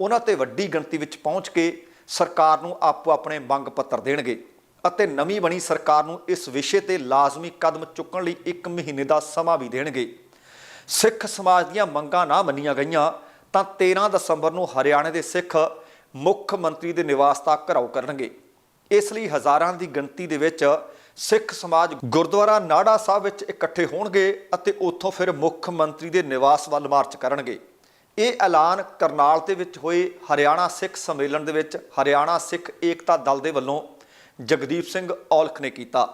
ਉਹਨਾਂ ਤੇ ਵੱਡੀ ਗਿਣਤੀ ਵਿੱਚ ਪਹੁੰਚ ਕੇ ਸਰਕਾਰ ਨੂੰ ਆਪੋ ਆਪਣੇ ਮੰਗ ਪੱਤਰ ਦੇਣਗੇ ਅਤੇ ਨਵੀਂ ਬਣੀ ਸਰਕਾਰ ਨੂੰ ਇਸ ਵਿਸ਼ੇ ਤੇ ਲਾਜ਼ਮੀ ਕਦਮ ਚੁੱਕਣ ਲਈ 1 ਮਹੀਨੇ ਦਾ ਸਮਾਂ ਵੀ ਦੇਣਗੇ। ਸਿੱਖ ਸਮਾਜ ਦੀਆਂ ਮੰਗਾਂ ਨਾ ਮੰਨੀਆਂ ਗਈਆਂ ਤਾਂ 13 ਦਸੰਬਰ ਨੂੰ ਹਰਿਆਣੇ ਦੇ ਸਿੱਖ ਮੁੱਖ ਮੰਤਰੀ ਦੇ ਨਿਵਾਸ ਤੱਕ ਘਰਾਓ ਕਰਨਗੇ। ਇਸ ਲਈ ਹਜ਼ਾਰਾਂ ਦੀ ਗਿਣਤੀ ਦੇ ਵਿੱਚ ਸਿੱਖ ਸਮਾਜ ਗੁਰਦੁਆਰਾ ਨਾੜਾ ਸਾਹਿਬ ਵਿੱਚ ਇਕੱਠੇ ਹੋਣਗੇ ਅਤੇ ਉੱਥੋਂ ਫਿਰ ਮੁੱਖ ਮੰਤਰੀ ਦੇ ਨਿਵਾਸ ਵੱਲ ਮਾਰਚ ਕਰਨਗੇ। ਇਹ ਐਲਾਨ ਕਰਨਾਲ ਦੇ ਵਿੱਚ ਹੋਏ ਹਰਿਆਣਾ ਸਿੱਖ ਸੰਮੇਲਨ ਦੇ ਵਿੱਚ ਹਰਿਆਣਾ ਸਿੱਖ ਏਕਤਾ ਦਲ ਦੇ ਵੱਲੋਂ ਜਗਦੀਪ ਸਿੰਘ ਔਲਖ ਨੇ ਕੀਤਾ।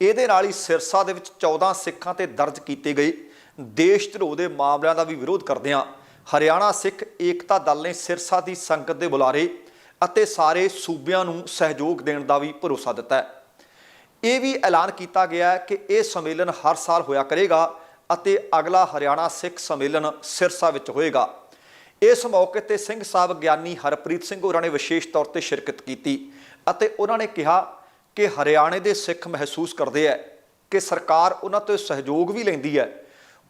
ਇਹਦੇ ਨਾਲ ਹੀ ਸਿਰਸਾ ਦੇ ਵਿੱਚ 14 ਸਿੱਖਾਂ ਤੇ ਦਰਜ ਕੀਤੇ ਗਏ। ਦੇਸ਼ ਧਰੋਹ ਦੇ ਮਾਮਲਿਆਂ ਦਾ ਵੀ ਵਿਰੋਧ ਕਰਦਿਆਂ ਹਰਿਆਣਾ ਸਿੱਖ ਏਕਤਾ ਦਲ ਨੇ ਸਿਰਸਾ ਦੀ ਸੰਗਤ ਦੇ ਬੁਲਾਰੇ ਅਤੇ ਸਾਰੇ ਸੂਬਿਆਂ ਨੂੰ ਸਹਿਯੋਗ ਦੇਣ ਦਾ ਵੀ ਭਰੋਸਾ ਦਿੱਤਾ ਹੈ। ਇਹ ਵੀ ਐਲਾਨ ਕੀਤਾ ਗਿਆ ਹੈ ਕਿ ਇਹ ਸੰਮੇਲਨ ਹਰ ਸਾਲ ਹੋਇਆ ਕਰੇਗਾ ਅਤੇ ਅਗਲਾ ਹਰਿਆਣਾ ਸਿੱਖ ਸੰਮੇਲਨ ਸਿਰਸਾ ਵਿੱਚ ਹੋਏਗਾ। ਇਸ ਮੌਕੇ ਤੇ ਸਿੰਘ ਸਾਹਿਬ ਗਿਆਨੀ ਹਰਪ੍ਰੀਤ ਸਿੰਘ ਹੋਰਾਂ ਨੇ ਵਿਸ਼ੇਸ਼ ਤੌਰ ਤੇ ਸ਼ਿਰਕਤ ਕੀਤੀ ਅਤੇ ਉਹਨਾਂ ਨੇ ਕਿਹਾ ਕਿ ਹਰਿਆਣੇ ਦੇ ਸਿੱਖ ਮਹਿਸੂਸ ਕਰਦੇ ਹੈ ਕਿ ਸਰਕਾਰ ਉਹਨਾਂ ਤੋਂ ਸਹਿਯੋਗ ਵੀ ਲੈਂਦੀ ਹੈ,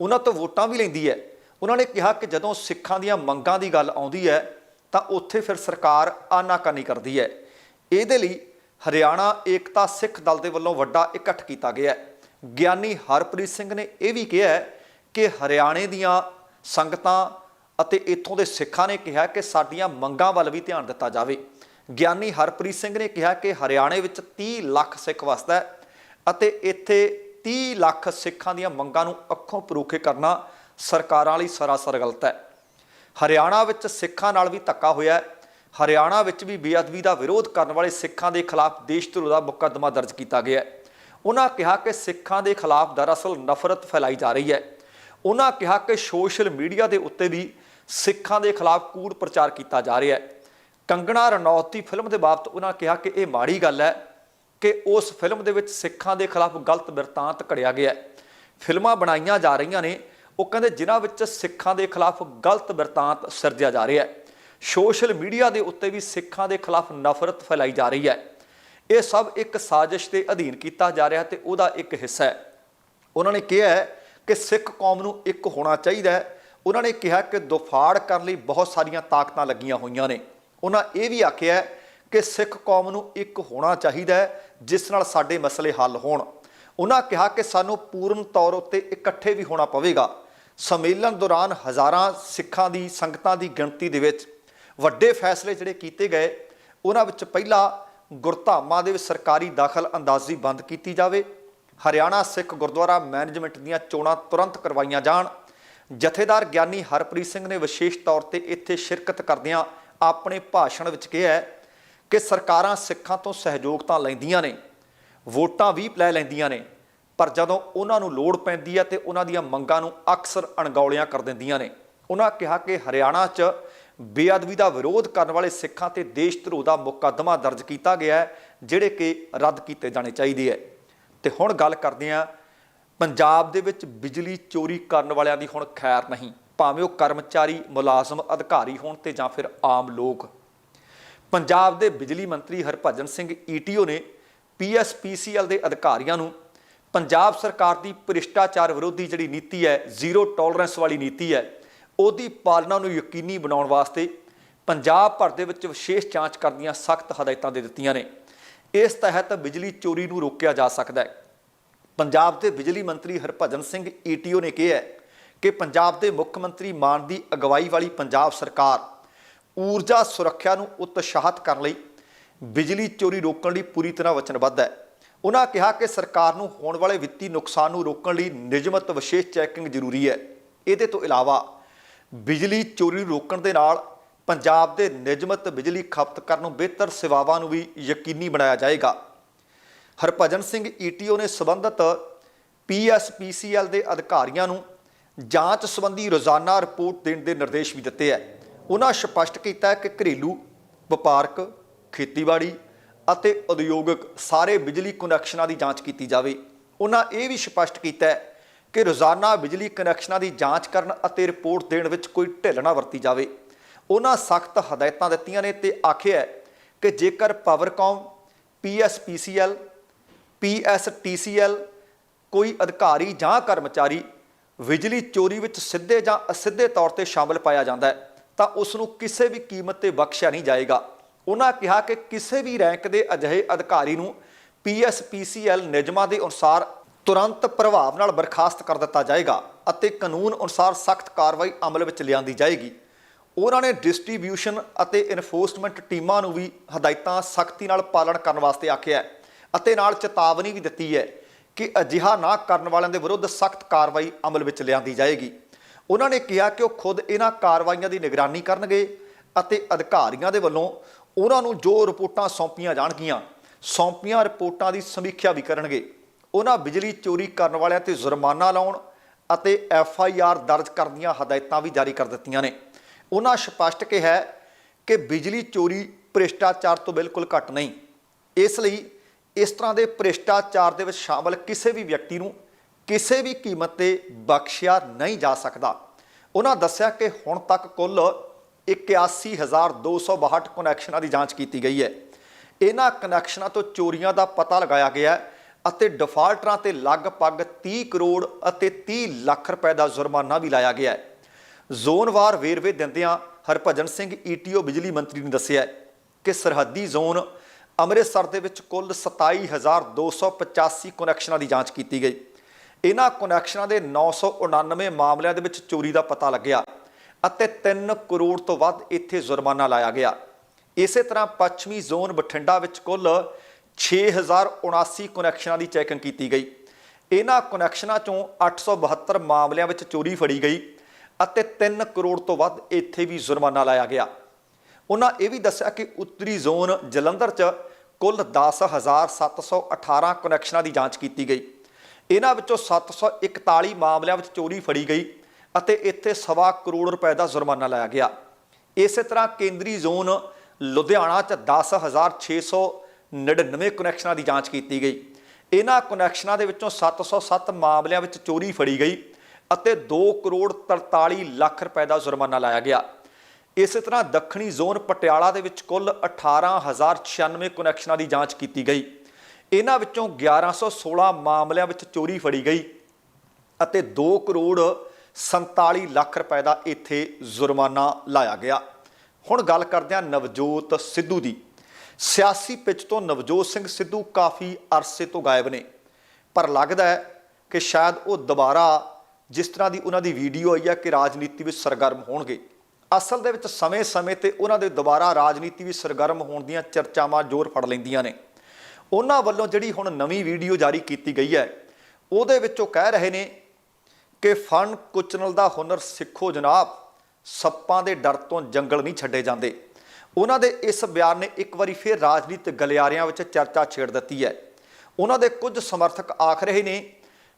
ਉਹਨਾਂ ਤੋਂ ਵੋਟਾਂ ਵੀ ਲੈਂਦੀ ਹੈ ਉਹਨਾਂ ਨੇ ਕਿਹਾ ਕਿ ਜਦੋਂ ਸਿੱਖਾਂ ਦੀਆਂ ਮੰਗਾਂ ਦੀ ਗੱਲ ਆਉਂਦੀ ਹੈ, ਤਾਂ ਉੱਥੇ ਫਿਰ ਸਰਕਾਰ ਆਨਾਕਾਨੀ ਕਰਦੀ ਹੈ। ਇਹਦੇ ਲਈ ਹਰਿਆਣਾ ਏਕਤਾ ਸਿੱਖ ਦਲ ਦੇ ਵੱਲੋਂ ਵੱਡਾ ਇਕੱਠ ਕੀਤਾ ਗਿਆ ਹੈ। ਗਿਆਨੀ ਹਰਪ੍ਰੀਤ ਸਿੰਘ ਨੇ ਇਹ ਵੀ ਕਿਹਾ ਕਿ ਹਰਿਆਣੇ ਦੀਆਂ ਸੰਗਤਾਂ ਅਤੇ ਇੱਥੋਂ ਦੇ ਸਿੱਖਾਂ ਨੇ ਕਿਹਾ ਕਿ ਸਾਡੀਆਂ ਮੰਗਾਂ ਵੱਲ ਵੀ ਧਿਆਨ ਦਿੱਤਾ ਜਾਵੇ। ਗਿਆਨੀ ਹਰਪ੍ਰੀਤ ਸਿੰਘ ਨੇ ਕਿਹਾ ਕਿ ਹਰਿਆਣੇ ਵਿੱਚ 30 ਲੱਖ ਸਿੱਖ ਵਸਦਾ ਹੈ ਅਤੇ ਇੱਥੇ 30 ਲੱਖ ਸਿੱਖਾਂ ਦੀਆਂ ਮੰਗਾਂ ਨੂੰ ਅੱਖੋਂ ਪਰੋਖੇ ਕਰਨਾ ਸਰਕਾਰਾਂ ਲਈ ਸਰਾਸਰ ਗਲਤ ਹੈ। ਹਰਿਆਣਾ ਵਿੱਚ ਸਿੱਖਾਂ ਨਾਲ ਵੀ ਧੱਕਾ ਹੋਇਆ ਹੈ। ਹਰਿਆਣਾ ਵਿੱਚ ਵੀ ਬੇਅਦਬੀ ਦਾ ਵਿਰੋਧ ਕਰਨ ਵਾਲੇ ਸਿੱਖਾਂ ਦੇ ਖਿਲਾਫ ਦੇਸ਼ ਧਰੋਹ ਦਾ ਮੁਕੱਦਮਾ ਦਰਜ ਕੀਤਾ ਗਿਆ ਹੈ। ਉਹਨਾਂ ਕਿਹਾ ਕਿ ਸਿੱਖਾਂ ਦੇ ਖਿਲਾਫ ਦਰਅਸਲ ਨਫ਼ਰਤ ਫੈਲਾਈ ਜਾ ਰਹੀ ਹੈ। ਉਹਨਾਂ ਕਿਹਾ ਕਿ ਸੋਸ਼ਲ ਮੀਡੀਆ ਦੇ ਉੱਤੇ ਵੀ ਸਿੱਖਾਂ ਦੇ ਖਿਲਾਫ ਕੂੜ ਪ੍ਰਚਾਰ ਕੀਤਾ ਜਾ ਰਿਹਾ ਹੈ। ਕੰਗਣਾ ਰਣੌਤ ਦੀ ਫਿਲਮ ਦੇ ਬਾਬਤ ਉਹਨਾਂ ਕਿਹਾ ਕਿ ਇਹ ਮਾੜੀ ਗੱਲ ਹੈ ਕਿ ਉਸ ਫਿਲਮ ਦੇ ਵਿੱਚ ਸਿੱਖਾਂ ਦੇ ਖਿਲਾਫ ਗਲਤ ਬਿਰਤਾਂਤ ਘੜਿਆ ਗਿਆ ਹੈ। ਫਿਲਮਾਂ ਬਣਾਈਆਂ ਜਾ ਰਹੀਆਂ ਨੇ ਉਹ ਕਹਿੰਦੇ ਜਿਨ੍ਹਾਂ ਵਿੱਚ ਸਿੱਖਾਂ ਦੇ ਖਿਲਾਫ ਗਲਤ ਬਿਰਤਾਂਤ ਸਿਰਜਿਆ ਜਾ ਰਿਹਾ ਹੈ। ਸੋਸ਼ਲ ਮੀਡੀਆ ਦੇ ਉੱਤੇ ਵੀ ਸਿੱਖਾਂ ਦੇ ਖਿਲਾਫ ਨਫ਼ਰਤ ਫੈਲਾਈ ਜਾ ਰਹੀ ਹੈ। ਇਹ ਸਭ ਇੱਕ ਸਾਜ਼ਿਸ਼ ਦੇ ਅਧੀਨ ਕੀਤਾ ਜਾ ਰਿਹਾ ਤੇ ਉਹਦਾ ਇੱਕ ਹਿੱਸਾ ਹੈ। ਉਹਨਾਂ ਨੇ ਕਿਹਾ ਹੈ ਕਿ ਸਿੱਖ ਕੌਮ ਨੂੰ ਇੱਕ ਹੋਣਾ ਚਾਹੀਦਾ ਹੈ। ਉਹਨਾਂ ਨੇ ਕਿਹਾ ਕਿ ਦੁਫਾੜ ਕਰਨ ਲਈ ਬਹੁਤ ਸਾਰੀਆਂ ਤਾਕਤਾਂ ਲੱਗੀਆਂ ਹੋਈਆਂ ਨੇ। ਉਹਨਾਂ ਇਹ ਵੀ ਆਖਿਆ ਕਿ ਸਿੱਖ ਕੌਮ ਨੂੰ ਇੱਕ ਹੋਣਾ ਚਾਹੀਦਾ ਹੈ, ਜਿਸ ਨਾਲ ਸਾਡੇ ਮਸਲੇ ਹੱਲ ਹੋਣ। ਉਹਨਾਂ ਕਿਹਾ ਕਿ ਸਾਨੂੰ ਪੂਰਨ ਤੌਰ ਉੱਤੇ ਇਕੱਠੇ ਵੀ ਹੋਣਾ ਪਵੇਗਾ। ਸੰਮੇਲਨ ਦੌਰਾਨ ਹਜ਼ਾਰਾਂ ਸਿੱਖਾਂ ਦੀ, ਸੰਗਤਾਂ ਦੀ ਗਿਣਤੀ ਦੇ ਵਿੱਚ ਵੱਡੇ ਫੈਸਲੇ ਜਿਹੜੇ ਕੀਤੇ ਗਏ, ਉਹਨਾਂ ਵਿੱਚ ਪਹਿਲਾ ਗੁਰਧਾਮਾਂ ਦੇ ਵਿੱਚ ਸਰਕਾਰੀ ਦਾਖਲ ਅੰਦਾਜ਼ੀ ਬੰਦ ਕੀਤੀ ਜਾਵੇ, ਹਰਿਆਣਾ ਸਿੱਖ ਗੁਰਦੁਆਰਾ ਮੈਨੇਜਮੈਂਟ ਦੀਆਂ ਚੋਣਾਂ ਤੁਰੰਤ ਕਰਵਾਈਆਂ ਜਾਣ, ਜਥੇਦਾਰ ਗਿਆਨੀ ਹਰਪ੍ਰੀਤ ਸਿੰਘ ਨੇ ਵਿਸ਼ੇਸ਼ ਤੌਰ ਤੇ ਇੱਥੇ ਸ਼ਿਰਕਤ ਕਰਦਿਆਂ ਆਪਣੇ ਭਾਸ਼ਣ ਵਿੱਚ ਕਿਹਾ ਕਿ ਸਰਕਾਰਾਂ ਸਿੱਖਾਂ ਤੋਂ ਸਹਿਯੋਗ ਤਾਂ ਲੈਂਦੀਆਂ ਨੇ, ਵੋਟਾਂ ਵੀ ਲੈ ਲੈਂਦੀਆਂ ਨੇ ਪਰ ਜਦੋਂ ਉਹਨਾਂ ਨੂੰ ਲੋੜ ਪੈਂਦੀ ਹੈ ਤੇ ਉਹਨਾਂ ਦੀਆਂ ਮੰਗਾਂ ਨੂੰ ਅਕਸਰ ਅਣਗੌਲਿਆਂ ਕਰ ਦਿੰਦੀਆਂ ਨੇ। ਉਹਨਾਂ ਕਿਹਾ ਕਿ ਹਰਿਆਣਾ 'ਚ ਬੇਅਦਬੀ ਦਾ ਵਿਰੋਧ ਕਰਨ ਵਾਲੇ ਸਿੱਖਾਂ ਤੇ ਦੇਸ਼ ਧਰੋਹ ਦਾ ਮੁਕੱਦਮਾ ਦਰਜ ਕੀਤਾ ਗਿਆ ਹੈ, ਜਿਹੜੇ ਕਿ ਰੱਦ ਕੀਤੇ ਜਾਣੇ ਚਾਹੀਦੇ ਹੈ। ਤੇ ਹੁਣ ਗੱਲ ਕਰਦੇ ਹਾਂ, ਪੰਜਾਬ ਦੇ ਵਿੱਚ ਬਿਜਲੀ ਚੋਰੀ ਕਰਨ ਵਾਲਿਆਂ ਦੀ ਹੁਣ ਖੈਰ ਨਹੀਂ, ਭਾਵੇਂ ਉਹ ਕਰਮਚਾਰੀ, ਮੁਲਾਜ਼ਮ, ਅਧਿਕਾਰੀ ਹੋਣ ਤੇ ਜਾਂ ਫਿਰ ਆਮ ਲੋਕ। ਪੰਜਾਬ ਦੇ ਬਿਜਲੀ ਮੰਤਰੀ ਹਰਭਜਨ ਸਿੰਘ ਈਟੀਓ ਨੇ ਪੀਐਸਪੀਸੀਐਲ ਦੇ ਅਧਿਕਾਰੀਆਂ ਨੂੰ ਪੰਜਾਬ ਸਰਕਾਰ ਦੀ ਭ੍ਰਿਸ਼ਟਾਚਾਰ ਵਿਰੋਧੀ ਜਿਹੜੀ ਨੀਤੀ ਹੈ, ਜ਼ੀਰੋ ਟੋਲਰੈਂਸ ਵਾਲੀ ਨੀਤੀ ਹੈ, ਉਹਦੀ ਪਾਲਣਾ ਨੂੰ ਯਕੀਨੀ ਬਣਾਉਣ ਵਾਸਤੇ ਪੰਜਾਬ ਭਰ ਦੇ ਵਿੱਚ ਵਿਸ਼ੇਸ਼ ਜਾਂਚ ਕਰਦੀਆਂ ਸਖਤ ਹਦਾਇਤਾਂ ਦੇ ਦਿੱਤੀਆਂ ਨੇ। ਇਸ ਤਹਿਤ ਬਿਜਲੀ ਚੋਰੀ ਨੂੰ ਰੋਕਿਆ ਜਾ ਸਕਦਾ ਹੈ। ਪੰਜਾਬ ਦੇ ਬਿਜਲੀ ਮੰਤਰੀ ਹਰਭਜਨ ਸਿੰਘ ਈਟੀਓ ਨੇ ਕਿਹਾ ਕਿ ਪੰਜਾਬ ਦੇ ਮੁੱਖ ਮੰਤਰੀ ਮਾਨ ਦੀ ਅਗਵਾਈ ਵਾਲੀ ਪੰਜਾਬ ਸਰਕਾਰ ਊਰਜਾ ਸੁਰੱਖਿਆ ਨੂੰ ਉਤਸ਼ਾਹਤ ਕਰਨ ਲਈ ਬਿਜਲੀ ਚੋਰੀ ਰੋਕਣ ਲਈ ਪੂਰੀ ਤਰ੍ਹਾਂ ਵਚਨਬੱਧ ਹੈ। ਉਹਨਾਂ ਕਿਹਾ ਕਿ ਸਰਕਾਰ ਨੂੰ ਹੋਣ ਵਾਲੇ ਵਿੱਤੀ ਨੁਕਸਾਨ ਨੂੰ ਰੋਕਣ ਲਈ ਨਿਯਮਤ ਵਿਸ਼ੇਸ਼ ਚੈਕਿੰਗ ਜ਼ਰੂਰੀ ਹੈ। ਇਹਦੇ ਤੋਂ ਇਲਾਵਾ ਬਿਜਲੀ ਚੋਰੀ ਨੂੰ ਰੋਕਣ ਦੇ ਨਾਲ ਪੰਜਾਬ ਦੇ ਨਿਯਮਤ ਬਿਜਲੀ ਖਪਤ ਕਰਨ ਨੂੰ ਬਿਹਤਰ ਸੇਵਾਵਾਂ ਨੂੰ ਵੀ ਯਕੀਨੀ ਬਣਾਇਆ ਜਾਏਗਾ। ਹਰਭਜਨ ਸਿੰਘ ਈਟੀਓ ਨੇ ਸਬੰਧਤ ਪੀਐਸਪੀਸੀਐਲ ਦੇ ਅਧਿਕਾਰੀਆਂ ਨੂੰ ਜਾਂਚ ਸੰਬੰਧੀ ਰੋਜ਼ਾਨਾ ਰਿਪੋਰਟ ਦੇਣ ਦੇ ਨਿਰਦੇਸ਼ ਵੀ ਦਿੱਤੇ ਹੈ। ਉਹਨਾਂ ਸਪਸ਼ਟ ਕੀਤਾ ਕਿ ਘਰੇਲੂ ਵਪਾਰਕ ਖੇਤੀਬਾੜੀ ਅਤੇ ਉਦਯੋਗਿਕ ਸਾਰੇ ਬਿਜਲੀ ਕਨੈਕਸ਼ਨਾਂ ਦੀ ਜਾਂਚ ਕੀਤੀ ਜਾਵੇ। ਉਹਨਾਂ ਇਹ ਵੀ ਸਪਸ਼ਟ ਕੀਤਾ ਹੈ ਕਿ ਰੋਜ਼ਾਨਾ ਬਿਜਲੀ ਕਨੈਕਸ਼ਨਾਂ ਦੀ ਜਾਂਚ ਕਰਨ ਅਤੇ ਰਿਪੋਰਟ ਦੇਣ ਵਿੱਚ ਕੋਈ ਢਿੱਲ ਨਾ ਵਰਤੀ ਜਾਵੇ। ਉਹਨਾਂ ਸਖਤ ਹਦਾਇਤਾਂ ਦਿੱਤੀਆਂ ਨੇ ਤੇ ਆਖਿਆ ਕਿ ਜੇਕਰ ਪਾਵਰਕਾਮ ਪੀਐਸਪੀਸੀਐਲ ਪੀਐਸਟੀਸੀਐਲ ਕੋਈ ਅਧਿਕਾਰੀ ਜਾਂ ਕਰਮਚਾਰੀ ਬਿਜਲੀ ਚੋਰੀ ਵਿੱਚ ਸਿੱਧੇ ਜਾਂ ਅਸਿੱਧੇ ਤੌਰ ਤੇ ਸ਼ਾਮਲ ਪਾਇਆ ਜਾਂਦਾ ਹੈ, ਤਾਂ ਉਸ ਨੂੰ ਕਿਸੇ ਵੀ ਕੀਮਤ ਤੇ ਬਖਸ਼ਿਆ ਨਹੀਂ ਜਾਏਗਾ। ਉਹਨਾਂ ਕਿਹਾ ਕਿ ਕਿਸੇ ਵੀ ਰੈਂਕ ਦੇ ਅਜਿਹੇ ਅਧਿਕਾਰੀ ਨੂੰ ਪੀਐਸਪੀਸੀਐਲ ਨਿਯਮਾਂ ਦੇ ਅਨੁਸਾਰ ਤੁਰੰਤ ਪ੍ਰਭਾਵ ਨਾਲ ਬਰਖਾਸਤ ਕਰ ਦਿੱਤਾ ਜਾਏਗਾ ਅਤੇ ਕਾਨੂੰਨ ਅਨੁਸਾਰ ਸਖਤ ਕਾਰਵਾਈ ਅਮਲ ਵਿੱਚ ਲਿਆਂਦੀ ਜਾਏਗੀ। ਉਹਨਾਂ ਨੇ ਡਿਸਟ੍ਰੀਬਿਊਸ਼ਨ ਅਤੇ ਇਨਫੋਰਸਮੈਂਟ ਟੀਮਾਂ ਨੂੰ ਵੀ ਹਦਾਇਤਾਂ ਸਖਤੀ ਨਾਲ ਪਾਲਣ ਕਰਨ ਵਾਸਤੇ ਆਖਿਆ ਹੈ ਅਤੇ ਨਾਲ ਚੇਤਾਵਨੀ ਵੀ ਦਿੱਤੀ ਹੈ ਕਿ ਅਜਿਹਾ ਨਾ ਕਰਨ ਵਾਲਿਆਂ ਦੇ ਵਿਰੁੱਧ ਸਖਤ ਕਾਰਵਾਈ ਅਮਲ ਵਿੱਚ ਲਿਆਂਦੀ ਜਾਏਗੀ। ਉਹਨਾਂ ਨੇ ਕਿਹਾ ਕਿ ਉਹ ਖੁਦ ਇਹਨਾਂ ਕਾਰਵਾਈਆਂ ਦੀ ਨਿਗਰਾਨੀ ਕਰਨਗੇ ਅਤੇ ਅਧਿਕਾਰੀਆਂ ਦੇ ਵੱਲੋਂ ਉਹਨਾਂ ਨੂੰ ਜੋ ਰਿਪੋਰਟਾਂ ਸੌਂਪੀਆਂ ਜਾਣਗੀਆਂ, ਸੌਂਪੀਆਂ ਰਿਪੋਰਟਾਂ ਦੀ ਸਮੀਖਿਆ ਵੀ ਕਰਨਗੇ। ਉਹਨਾਂ ਬਿਜਲੀ ਚੋਰੀ ਕਰਨ ਵਾਲਿਆਂ ਤੇ ਜੁਰਮਾਨਾ ਲਾਉਣ ਅਤੇ ਐਫ ਆਈ ਆਰ ਦਰਜ ਕਰਨ ਦੀਆਂ ਹਦਾਇਤਾਂ ਵੀ ਜਾਰੀ ਕਰ ਦਿੱਤੀਆਂ ਨੇ। ਉਹਨਾਂ ਸਪਸ਼ਟ ਕਿਹਾ ਕਿ ਬਿਜਲੀ ਚੋਰੀ ਭ੍ਰਿਸ਼ਟਾਚਾਰ ਤੋਂ ਬਿਲਕੁਲ ਘੱਟ ਨਹੀਂ। ਇਸ ਲਈ ਇਸ ਤਰ੍ਹਾਂ ਦੇ ਭ੍ਰਿਸ਼ਟਾਚਾਰ ਦੇ ਵਿੱਚ ਸ਼ਾਮਲ ਕਿਸੇ ਵੀ ਵਿਅਕਤੀ ਨੂੰ ਕਿਸੇ ਵੀ ਕੀਮਤ ਤੇ ਬਖਸ਼ਿਆ ਨਹੀਂ ਜਾ ਸਕਦਾ। ਉਹਨਾਂ ਦੱਸਿਆ ਕਿ ਹੁਣ ਤੱਕ ਕੁੱਲ 81262 ਕਨੈਕਸ਼ਨਾਂ ਦੀ ਜਾਂਚ ਕੀਤੀ ਗਈ ਹੈ। ਇਹਨਾਂ ਕਨੈਕਸ਼ਨਾਂ ਤੋਂ ਚੋਰੀਆਂ ਦਾ ਪਤਾ ਲਗਾਇਆ ਗਿਆ ਅਤੇ ਡਿਫਾਲਟਰਾਂ ਤੇ ਲਗਭਗ 30 ਕਰੋੜ ਅਤੇ 30 ਲੱਖ ਰੁਪਏ ਦਾ ਜੁਰਮਾਨਾ ਵੀ ਲਾਇਆ ਗਿਆ ਹੈ। ਜ਼ੋਨਵਾਰ ਵੇਰਵੇ ਦਿੰਦਿਆਂ ਹਰਭਜਨ ਸਿੰਘ ਈਟੀਓ ਬਿਜਲੀ ਮੰਤਰੀ ਨੇ ਦੱਸਿਆ ਕਿ ਸਰਹੱਦੀ ਜ਼ੋਨ ਅੰਮ੍ਰਿਤਸਰ ਦੇ ਵਿੱਚ ਕੁੱਲ 27285 ਕਨੈਕਸ਼ਨਾਂ ਦੀ ਜਾਂਚ ਕੀਤੀ ਗਈ। ਇਹਨਾਂ ਕਨੈਕਸ਼ਨਾਂ ਦੇ 999 ਮਾਮਲਿਆਂ ਦੇ ਵਿੱਚ ਚੋਰੀ ਦਾ ਪਤਾ ਲੱਗਿਆ। ਅਤੇ 3 ਕਰੋੜ ਤੋਂ ਵੱਧ ਇੱਥੇ ਜੁਰਮਾਨਾ ਲਾਇਆ ਗਿਆ। ਇਸੇ ਤਰ੍ਹਾਂ ਪੱਛਮੀ ਜ਼ੋਨ ਬਠਿੰਡਾ ਵਿੱਚ ਕੁੱਲ 6079 ਕਨੈਕਸ਼ਨਾਂ ਦੀ ਚੈਕਿੰਗ ਕੀਤੀ ਗਈ। ਇਹਨਾਂ ਕਨੈਕਸ਼ਨਾਂ ਚੋਂ 872 ਮਾਮਲਿਆਂ ਵਿੱਚ ਚੋਰੀ ਫੜੀ ਗਈ ਅਤੇ 3 ਕਰੋੜ ਤੋਂ ਵੱਧ ਇੱਥੇ ਵੀ ਜੁਰਮਾਨਾ ਲਾਇਆ ਗਿਆ। ਉਹਨਾਂ ਇਹ ਵੀ ਦੱਸਿਆ ਕਿ ਉੱਤਰੀ ਜ਼ੋਨ ਜਲੰਧਰ 'ਚ ਕੁੱਲ 10718 ਕਨੈਕਸ਼ਨਾਂ ਦੀ ਜਾਂਚ ਕੀਤੀ ਗਈ। ਇਹਨਾਂ ਵਿੱਚੋਂ 741 ਮਾਮਲਿਆਂ ਵਿੱਚ ਚੋਰੀ ਫੜੀ ਗਈ ਅਤੇ ਇੱਥੇ ਸਵਾ ਕਰੋੜ ਰੁਪਏ ਦਾ ਜੁਰਮਾਨਾ ਲਾਇਆ ਗਿਆ। ਇਸੇ ਤਰ੍ਹਾਂ ਕੇਂਦਰੀ ਜ਼ੋਨ ਲੁਧਿਆਣਾ 'ਚ 10699 ਕਨੈਕਸ਼ਨਾਂ ਦੀ ਜਾਂਚ ਕੀਤੀ ਗਈ। ਇਹਨਾਂ ਕਨੈਕਸ਼ਨਾਂ ਦੇ ਵਿੱਚੋਂ 707 ਮਾਮਲਿਆਂ ਵਿੱਚ ਚੋਰੀ ਫੜੀ ਗਈ ਅਤੇ 2 ਕਰੋੜ 43 ਲੱਖ ਰੁਪਏ ਦਾ ਜੁਰਮਾਨਾ ਲਾਇਆ ਗਿਆ। ਇਸੇ ਤਰ੍ਹਾਂ ਦੱਖਣੀ ਜ਼ੋਨ ਪਟਿਆਲਾ ਦੇ ਵਿੱਚ ਕੁੱਲ 18096 ਕਨੈਕਸ਼ਨਾਂ ਦੀ ਜਾਂਚ ਕੀਤੀ ਗਈ। ਇਹਨਾਂ ਵਿੱਚੋਂ 1116 ਮਾਮਲਿਆਂ ਵਿੱਚ ਚੋਰੀ ਫੜੀ ਗਈ ਅਤੇ 2 ਕਰੋੜ 47 ਲੱਖ ਰੁਪਏ ਦਾ ਇੱਥੇ ਜੁਰਮਾਨਾ ਲਾਇਆ ਗਿਆ। ਹੁਣ ਗੱਲ ਕਰਦੇ ਹਾਂ ਨਵਜੋਤ ਸਿੱਧੂ ਦੀ। ਸਿਆਸੀ ਪਿੱਚ ਤੋਂ ਨਵਜੋਤ ਸਿੰਘ ਸਿੱਧੂ ਕਾਫੀ ਅਰਸੇ ਤੋਂ ਗਾਇਬ ਨੇ। ਪਰ ਲੱਗਦਾ ਹੈ ਕਿ ਸ਼ਾਇਦ ਉਹ ਦੁਬਾਰਾ ਜਿਸ ਤਰ੍ਹਾਂ ਦੀ ਉਹਨਾਂ ਦੀ ਵੀਡੀਓ ਆਈ ਹੈ ਕਿ ਰਾਜਨੀਤੀ ਵਿੱਚ ਸਰਗਰਮ ਹੋਣਗੇ। ਅਸਲ ਦੇ ਵਿੱਚ ਸਮੇਂ-ਸਮੇਂ ਤੇ ਉਹਨਾਂ ਦੇ ਦੁਬਾਰਾ ਰਾਜਨੀਤੀ ਵਿੱਚ ਸਰਗਰਮ ਹੋਣ ਦੀਆਂ ਚਰਚਾਵਾਂ ਜ਼ੋਰ ਫੜ ਲੈਂਦੀਆਂ ਨੇ। ਉਹਨਾਂ ਵੱਲੋਂ ਜਿਹੜੀ ਹੁਣ ਨਵੀਂ ਵੀਡੀਓ ਜਾਰੀ ਕੀਤੀ ਗਈ ਹੈ, ਉਹਦੇ ਵਿੱਚ ਉਹ ਕਹਿ ਰਹੇ ਨੇ ਕਿ ਫਨ ਕੁਚਨਲ ਦਾ ਹੁਨਰ ਸਿੱਖੋ ਜਨਾਬ। ਸੱਪਾਂ ਦੇ ਡਰ ਤੋਂ ਜੰਗਲ ਨਹੀਂ ਛੱਡੇ ਜਾਂਦੇ। ਉਹਨਾਂ ਦੇ ਇਸ ਬਿਆਨ ਨੇ ਇੱਕ ਵਾਰੀ ਫਿਰ ਰਾਜਨੀਤਿਕ ਗਲਿਆਰਿਆਂ ਵਿੱਚ ਚਰਚਾ ਛੇੜ ਦਿੱਤੀ ਹੈ। ਉਹਨਾਂ ਦੇ ਕੁਝ ਸਮਰਥਕ ਆਖ ਰਹੇ ਨੇ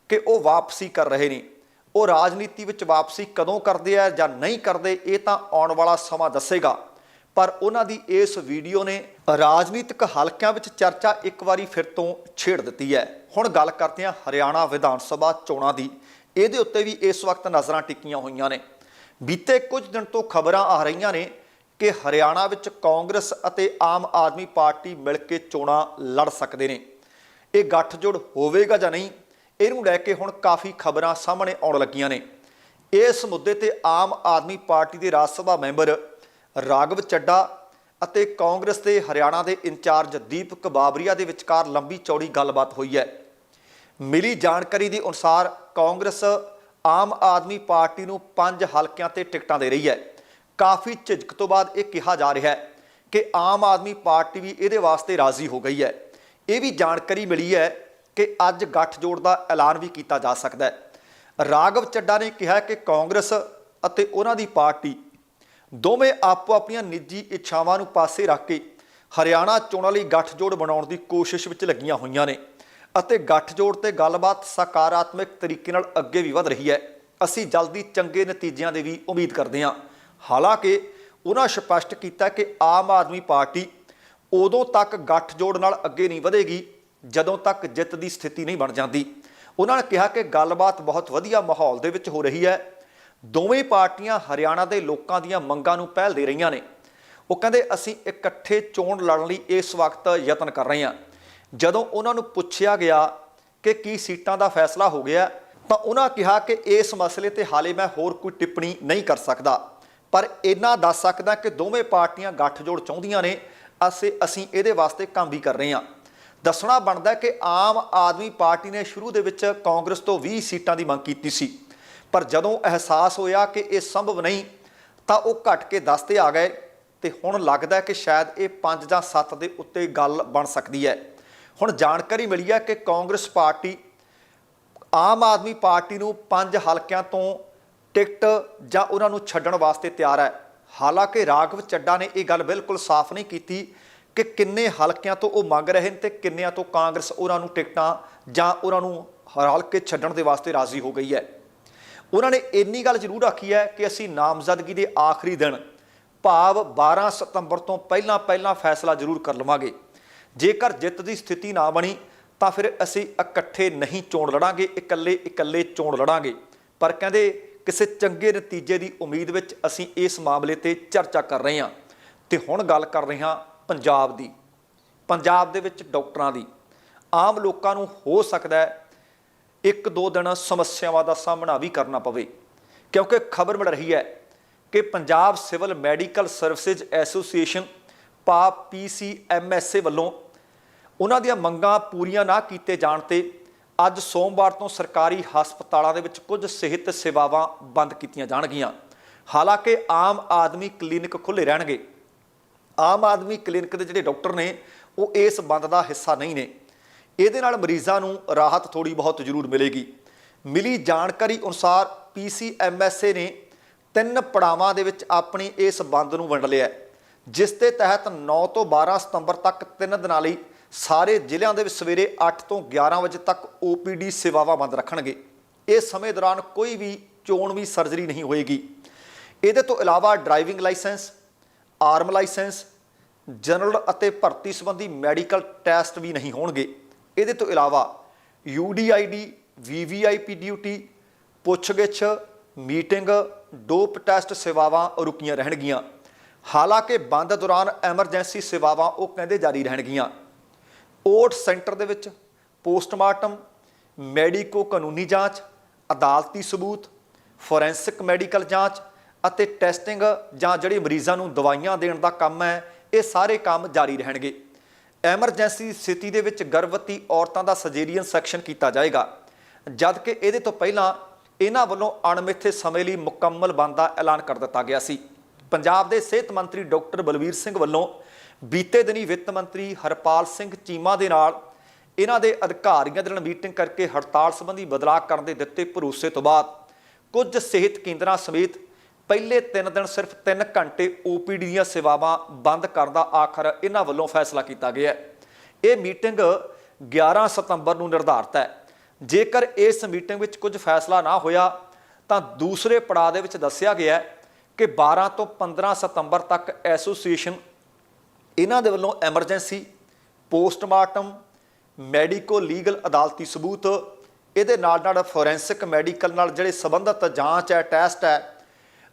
ਕਿ ਉਹ ਵਾਪਸੀ ਕਰ ਰਹੇ ਨੇ। ਉਹ ਰਾਜਨੀਤੀ ਵਿੱਚ ਵਾਪਸੀ ਕਦੋਂ ਕਰਦੇ ਆ ਜਾਂ ਨਹੀਂ ਕਰਦੇ, ਇਹ ਤਾਂ ਆਉਣ ਵਾਲਾ ਸਮਾਂ ਦੱਸੇਗਾ। ਪਰ ਉਹਨਾਂ ਦੀ ਇਸ ਵੀਡੀਓ ਨੇ ਰਾਜਨੀਤਿਕ ਹਲਕਿਆਂ ਵਿੱਚ ਚਰਚਾ ਇੱਕ ਵਾਰੀ ਫਿਰ ਤੋਂ ਛੇੜ ਦਿੱਤੀ ਹੈ। ਹੁਣ ਗੱਲ ਕਰਦੇ ਹਾਂ ਹਰਿਆਣਾ ਵਿਧਾਨ ਸਭਾ ਚੋਣਾਂ ਦੀ। ਇਹਦੇ ਉੱਤੇ ਵੀ ਇਸ ਵਕਤ ਨਜ਼ਰਾਂ ਟਿੱਕੀਆਂ ਹੋਈਆਂ ਨੇ। ਬੀਤੇ ਕੁਝ ਦਿਨ ਤੋਂ ਖਬਰਾਂ ਆ ਰਹੀਆਂ ਨੇ ਕਿ ਹਰਿਆਣਾ ਵਿੱਚ ਕਾਂਗਰਸ ਅਤੇ ਆਮ ਆਦਮੀ ਪਾਰਟੀ ਮਿਲ ਕੇ ਚੋਣਾਂ ਲੜ ਸਕਦੇ ਨੇ। ਇਹ ਗੱਠਜੋੜ ਹੋਵੇਗਾ ਜਾਂ ਨਹੀਂ, ਇਹਨੂੰ ਲੈ ਕੇ ਹੁਣ ਕਾਫੀ ਖਬਰਾਂ ਸਾਹਮਣੇ ਆਉਣ ਲੱਗੀਆਂ ਨੇ। ਇਸ ਮੁੱਦੇ ਤੇ ਆਮ ਆਦਮੀ ਪਾਰਟੀ ਦੇ ਰਾਜ ਸਭਾ ਮੈਂਬਰ ਰਾਘਵ ਚੱਡਾ ਅਤੇ ਕਾਂਗਰਸ ਦੇ ਹਰਿਆਣਾ ਦੇ ਇੰਚਾਰਜ ਦੀਪਕ ਬਾਬਰੀਆ ਦੇ ਵਿਚਕਾਰ ਲੰਬੀ ਚੌੜੀ ਗੱਲਬਾਤ ਹੋਈ ਹੈ। ਮਿਲੀ ਜਾਣਕਾਰੀ ਦੇ ਅਨੁਸਾਰ ਕਾਂਗਰਸ ਆਮ ਆਦਮੀ ਪਾਰਟੀ ਨੂੰ ਪੰਜ ਹਲਕਿਆਂ ਤੇ ਟਿਕਟਾਂ ਦੇ ਰਹੀ ਹੈ। ਕਾਫੀ ਝਿਜਕ ਤੋਂ ਬਾਅਦ ਇਹ ਕਿਹਾ ਜਾ ਰਿਹਾ ਹੈ ਕਿ ਆਮ ਆਦਮੀ ਪਾਰਟੀ ਵੀ ਇਹਦੇ ਵਾਸਤੇ ਰਾਜ਼ੀ ਹੋ ਗਈ ਹੈ। ਇਹ ਵੀ ਜਾਣਕਾਰੀ ਮਿਲੀ ਹੈ ਕਿ ਅੱਜ ਗੱਠਜੋੜ ਦਾ ਐਲਾਨ ਵੀ ਕੀਤਾ ਜਾ ਸਕਦਾ ਹੈ। ਰਾਘਵ ਚੱਡਾ ਨੇ ਕਿਹਾ ਕਿ ਕਾਂਗਰਸ ਅਤੇ ਉਹਨਾਂ ਦੀ ਪਾਰਟੀ ਦੋਵੇਂ ਆਪੋ ਆਪਣੀਆਂ ਨਿੱਜੀ ਇੱਛਾਵਾਂ ਨੂੰ ਪਾਸੇ ਰੱਖ ਕੇ ਹਰਿਆਣਾ ਚੋਣਾਂ ਲਈ ਗੱਠਜੋੜ ਬਣਾਉਣ ਦੀ ਕੋਸ਼ਿਸ਼ ਵਿੱਚ ਲੱਗੀਆਂ ਹੋਈਆਂ ਨੇ। ਅਤੇ ਗੱਠਜੋੜ ਤੇ ਗੱਲਬਾਤ ਸਕਾਰਾਤਮਕ ਤਰੀਕੇ ਨਾਲ ਅੱਗੇ ਵੀ ਵਧ ਰਹੀ ਹੈ। ਅਸੀਂ ਜਲਦੀ ਚੰਗੇ ਨਤੀਜਿਆਂ ਦੀ ਵੀ ਉਮੀਦ ਕਰਦੇ ਹਾਂ। ਹਾਲਾਂਕਿ ਉਹਨਾਂ ਸਪਸ਼ਟ ਕੀਤਾ ਕਿ ਆਮ ਆਦਮੀ ਪਾਰਟੀ ਉਦੋਂ ਤੱਕ ਗੱਠਜੋੜ ਨਾਲ ਅੱਗੇ ਨਹੀਂ ਵਧੇਗੀ, ਜਦੋਂ ਤੱਕ ਜਿੱਤ ਦੀ ਸਥਿਤੀ ਨਹੀਂ ਬਣ ਜਾਂਦੀ। ਉਹਨਾਂ ਨੇ ਕਿਹਾ ਕਿ ਗੱਲਬਾਤ ਬਹੁਤ ਵਧੀਆ ਮਾਹੌਲ ਦੇ ਵਿੱਚ ਹੋ ਰਹੀ ਹੈ। ਦੋਵੇਂ ਪਾਰਟੀਆਂ ਹਰਿਆਣਾ ਦੇ ਲੋਕਾਂ ਦੀਆਂ ਮੰਗਾਂ ਨੂੰ ਪਹਿਲ ਦੇ ਰਹੀਆਂ ਨੇ। ਉਹ ਕਹਿੰਦੇ, ਅਸੀਂ ਇਕੱਠੇ ਚੋਣ ਲੜਨ ਲਈ ਇਸ ਵਕਤ ਯਤਨ ਕਰ ਰਹੇ ਹਾਂ। ਜਦੋਂ ਉਹਨਾਂ ਨੂੰ ਪੁੱਛਿਆ ਗਿਆ ਕਿ ਕੀ ਸੀਟਾਂ ਦਾ ਫੈਸਲਾ ਹੋ ਗਿਆ, ਤਾਂ ਉਹਨਾਂ ਕਿਹਾ ਕਿ ਇਸ ਮਸਲੇ ਤੇ ਹਾਲੇ ਮੈਂ ਹੋਰ ਕੋਈ ਟਿੱਪਣੀ ਨਹੀਂ ਕਰ ਸਕਦਾ। ਪਰ ਇਹਨਾਂ ਦੱਸ ਸਕਦਾ ਕਿ ਦੋਵੇਂ ਪਾਰਟੀਆਂ ਗੱਠਜੋੜ ਚਾਹੁੰਦੀਆਂ ਨੇ, ਅਸੀਂ ਅਸੀਂ ਇਹਦੇ ਵਾਸਤੇ ਕੰਮ ਵੀ ਕਰ ਰਹੇ ਹਾਂ। ਦੱਸਣਾ ਬਣਦਾ ਕਿ ਆਮ ਆਦਮੀ ਪਾਰਟੀ ਨੇ ਸ਼ੁਰੂ ਦੇ ਵਿੱਚ ਕਾਂਗਰਸ ਤੋਂ 20 ਸੀਟਾਂ ਦੀ ਮੰਗ ਕੀਤੀ ਸੀ। ਪਰ ਜਦੋਂ ਅਹਿਸਾਸ ਹੋਇਆ ਕਿ ਇਹ ਸੰਭਵ ਨਹੀਂ, ਤਾਂ ਉਹ ਘਟ ਕੇ 10 ਤੇ ਆ ਗਏ ਤੇ ਹੁਣ ਲੱਗਦਾ ਕਿ ਸ਼ਾਇਦ ਇਹ 5 ਜਾਂ 7 ਦੇ ਉੱਤੇ ਗੱਲ ਬਣ ਸਕਦੀ ਹੈ। ਹੁਣ ਜਾਣਕਾਰੀ ਮਿਲੀ ਹੈ ਕਿ Congress party, Aam Aadmi party ਨੂੰ ਪੰਜ ਹਲਕਿਆਂ ਤੋਂ ਟਿਕਟ ਜਾਂ ਉਹਨਾਂ ਨੂੰ ਛੱਡਣ ਵਾਸਤੇ ਤਿਆਰ ਹੈ। ਹਾਲਾਂਕਿ ਰਾਘਵ ਚੱਡਾ ਨੇ ਇਹ ਗੱਲ ਬਿਲਕੁਲ ਸਾਫ਼ ਨਹੀਂ ਕੀਤੀ ਕਿ ਕਿੰਨੇ ਹਲਕਿਆਂ ਤੋਂ ਉਹ ਮੰਗ ਰਹੇ ਨੇ ਤੇ ਕਿੰਨਿਆਂ ਤੋਂ ਕਾਂਗਰਸ ਉਹਨਾਂ ਨੂੰ ਟਿਕਟਾਂ ਜਾਂ ਉਹਨਾਂ ਨੂੰ ਹਲਕੇ ਛੱਡਣ ਦੇ ਵਾਸਤੇ ਰਾਜ਼ੀ ਹੋ ਗਈ ਹੈ। ਉਹਨਾਂ ਨੇ ਇੰਨੀ ਗੱਲ ਜ਼ਰੂਰ ਆਖੀ ਹੈ ਕਿ ਅਸੀਂ ਨਾਮਜ਼ਦਗੀ ਦੇ ਆਖਰੀ ਦਿਨ ਭਾਵ 12 ਸਤੰਬਰ ਤੋਂ ਪਹਿਲਾਂ ਪਹਿਲਾਂ ਫੈਸਲਾ ਜ਼ਰੂਰ ਕਰ ਲਵਾਂਗੇ। ਜੇਕਰ ਜਿੱਤ ਦੀ ਸਥਿਤੀ ਨਾ ਬਣੀ, ਤਾਂ ਫਿਰ ਅਸੀਂ ਇਕੱਠੇ ਨਹੀਂ ਚੋਣ ਲੜਾਂਗੇ, ਇਕੱਲੇ ਇਕੱਲੇ ਚੋਣ ਲੜਾਂਗੇ। ਪਰ ਕਹਿੰਦੇ, ਕਿਸੇ ਚੰਗੇ ਨਤੀਜੇ ਦੀ ਉਮੀਦ ਵਿੱਚ ਅਸੀਂ ਇਸ ਮਾਮਲੇ ਤੇ ਚਰਚਾ ਕਰ ਰਹੇ ਹਾਂ। ਤੇ ਹੁਣ ਗੱਲ ਕਰ ਰਹੇ ਹਾਂ ਪੰਜਾਬ ਦੀ। ਪੰਜਾਬ ਦੇ ਵਿੱਚ ਡਾਕਟਰਾਂ ਦੀ। ਆਮ ਲੋਕਾਂ ਨੂੰ ਹੋ ਸਕਦਾ ਹੈ ਇੱਕ ਦੋ ਦਿਨ ਸਮੱਸਿਆਵਾਂ ਦਾ ਸਾਹਮਣਾ ਵੀ ਕਰਨਾ ਪਵੇ। ਕਿਉਂਕਿ ਖਬਰ ਮਿਲ ਰਹੀ ਹੈ ਕਿ Punjab civil medical services association ਪਾਪ ਪੀਸੀਐਮਐਸਏ ਵੱਲੋਂ ਉਹਨਾਂ ਦੀਆਂ ਮੰਗਾਂ ਪੂਰੀਆਂ ਨਾ ਕੀਤੇ ਜਾਣ ਤੇ ਅੱਜ ਸੋਮਵਾਰ ਤੋਂ ਸਰਕਾਰੀ ਹਸਪਤਾਲਾਂ ਦੇ ਵਿੱਚ ਕੁਝ ਸਿਹਤ ਸੇਵਾਵਾਂ ਬੰਦ ਕੀਤੀਆਂ ਜਾਣਗੀਆਂ। ਹਾਲਾਂਕਿ ਆਮ ਆਦਮੀ ਕਲੀਨਿਕ ਖੁੱਲੇ ਰਹਿਣਗੇ। ਆਮ ਆਦਮੀ ਕਲੀਨਿਕ ਦੇ ਜਿਹੜੇ ਡਾਕਟਰ ਨੇ, ਉਹ ਇਸ ਬੰਦ ਦਾ ਹਿੱਸਾ ਨਹੀਂ ਨੇ। ਇਹਦੇ ਨਾਲ ਮਰੀਜ਼ਾਂ ਨੂੰ ਰਾਹਤ ਥੋੜੀ ਬਹੁਤ ਜ਼ਰੂਰ ਮਿਲੇਗੀ। ਮਿਲੀ ਜਾਣਕਾਰੀ ਅਨੁਸਾਰ ਪੀਸੀਐਮਐਸਏ ਨੇ ਤਿੰਨ ਪੜਾਵਾਂ ਦੇ ਵਿੱਚ ਆਪਣੀ ਇਸ ਬੰਦ ਨੂੰ ਵੰਡ ਲਿਆ ਜਿਸ ਦੇ ਤਹਿਤ 9 ਤੋਂ 12 ਸਤੰਬਰ ਤੱਕ ਤਿੰਨ ਦਿਨਾਂ ਲਈ ਸਾਰੇ ਜ਼ਿਲ੍ਹਿਆਂ ਦੇ ਵਿੱਚ ਸਵੇਰੇ 8 ਤੋਂ 11 ਵਜੇ ਤੱਕ ਓਪੀਡੀ ਸੇਵਾਵਾਂ ਬੰਦ ਰੱਖਣਗੇ। ਇਸ ਸਮੇਂ ਦੌਰਾਨ ਕੋਈ ਵੀ ਚੋਣਵੀ ਸਰਜਰੀ ਨਹੀਂ ਹੋਏਗੀ। ਇਹਦੇ ਤੋਂ ਇਲਾਵਾ driving licence, arm licence, general ਅਤੇ ਭਰਤੀ ਸੰਬੰਧੀ ਮੈਡੀਕਲ ਟੈਸਟ ਵੀ ਨਹੀਂ ਹੋਣਗੇ। ਇਹਦੇ ਤੋਂ ਇਲਾਵਾ ਯੂਡੀਆਈਡੀ ਵੀਵੀਆਈਪੀ ਡਿਊਟੀ, ਪੁੱਛਗਿੱਛ, ਮੀਟਿੰਗ, ਡੋਪ ਟੈਸਟ ਸੇਵਾਵਾਂ ਰੁਕੀਆਂ ਰਹਿਣਗੀਆਂ। ਹਾਲਾਂਕਿ ਬੰਦ ਦੌਰਾਨ ਐਮਰਜੈਂਸੀ ਸੇਵਾਵਾਂ ਉਹ ਕਹਿੰਦੇ ਜਾਰੀ ਰਹਿਣਗੀਆਂ। ਓਟ ਸੈਂਟਰ ਦੇ ਵਿੱਚ, ਪੋਸਟਮਾਰਟਮ, ਮੈਡੀਕੋ ਕਾਨੂੰਨੀ ਜਾਂਚ, ਅਦਾਲਤੀ ਸਬੂਤ, ਫੋਰੈਂਸਿਕ ਮੈਡੀਕਲ ਜਾਂਚ ਅਤੇ ਟੈਸਟਿੰਗ ਜਾਂ ਜਿਹੜੇ ਮਰੀਜ਼ਾਂ ਨੂੰ ਦਵਾਈਆਂ ਦੇਣ ਦਾ ਕੰਮ ਹੈ, ਇਹ ਸਾਰੇ ਕੰਮ ਜਾਰੀ ਰਹਿਣਗੇ। ਐਮਰਜੈਂਸੀ ਸਥਿਤੀ ਦੇ ਵਿੱਚ ਗਰਭਵਤੀ ਔਰਤਾਂ ਦਾ ਸਰਜਰੀਅਨ ਸੈਕਸ਼ਨ ਕੀਤਾ ਜਾਏਗਾ। ਜਦ ਕਿ ਇਹਦੇ ਤੋਂ ਪਹਿਲਾਂ ਇਹਨਾਂ ਵੱਲੋਂ ਅਣਮਿੱਥੇ ਸਮੇਂ ਲਈ ਮੁਕੰਮਲ ਬੰਦ ਦਾ ਐਲਾਨ ਕਰ ਦਿੱਤਾ ਗਿਆ ਸੀ। ਪੰਜਾਬ ਦੇ ਸਿਹਤ ਮੰਤਰੀ ਡਾਕਟਰ ਬਲਵੀਰ ਸਿੰਘ ਵੱਲੋਂ ਬੀਤੇ ਦਿਨੀ ਵਿੱਤ ਮੰਤਰੀ ਹਰਪਾਲ ਸਿੰਘ ਚੀਮਾ ਦੇ ਨਾਲ ਇਹਨਾਂ ਦੇ ਅਧਿਕਾਰੀਆਂ ਦੇ ਨਾਲ ਮੀਟਿੰਗ ਕਰਕੇ ਹੜਤਾਲ ਸੰਬੰਧੀ ਬਦਲਾਅ ਕਰਨ ਦੇ ਦਿੱਤੇ ਭਰੋਸੇ ਤੋਂ ਬਾਅਦ ਕੁਝ ਸਿਹਤ ਕੇਂਦਰਾਂ ਸਮੇਤ ਪਹਿਲੇ 3 ਦਿਨ ਸਿਰਫ 3 ਘੰਟੇ ਓਪੀਡੀ ਦੀਆਂ ਸੇਵਾਵਾਂ ਬੰਦ ਕਰਨ ਦਾ ਆਖਰ ਇਹਨਾਂ ਵੱਲੋਂ ਫੈਸਲਾ ਕੀਤਾ ਗਿਆ ਹੈ। ਇਹ ਮੀਟਿੰਗ 11 ਸਤੰਬਰ ਨੂੰ ਨਿਰਧਾਰਤ ਹੈ। ਜੇਕਰ ਇਸ ਮੀਟਿੰਗ ਵਿੱਚ ਕੁਝ ਫੈਸਲਾ ਨਾ ਹੋਇਆ ਤਾਂ ਦੂਸਰੇ ਪੜਾਅ ਦੇ ਵਿੱਚ ਦੱਸਿਆ ਗਿਆ ਕਿ 12 ਤੋਂ 15 ਸਤੰਬਰ ਤੱਕ ਐਸੋਸੀਏਸ਼ਨ ਇਹਨਾਂ ਦੇ ਵੱਲੋਂ ਐਮਰਜੈਂਸੀ, ਪੋਸਟਮਾਰਟਮ, ਮੈਡੀਕੋ ਲੀਗਲ ਅਦਾਲਤੀ ਸਬੂਤ, ਇਹਦੇ ਨਾਲ ਨਾਲ ਫੋਰੈਂਸਿਕ ਮੈਡੀਕਲ ਨਾਲ ਜਿਹੜੇ ਸੰਬੰਧਤ ਜਾਂਚ ਹੈ, ਟੈਸਟ ਹੈ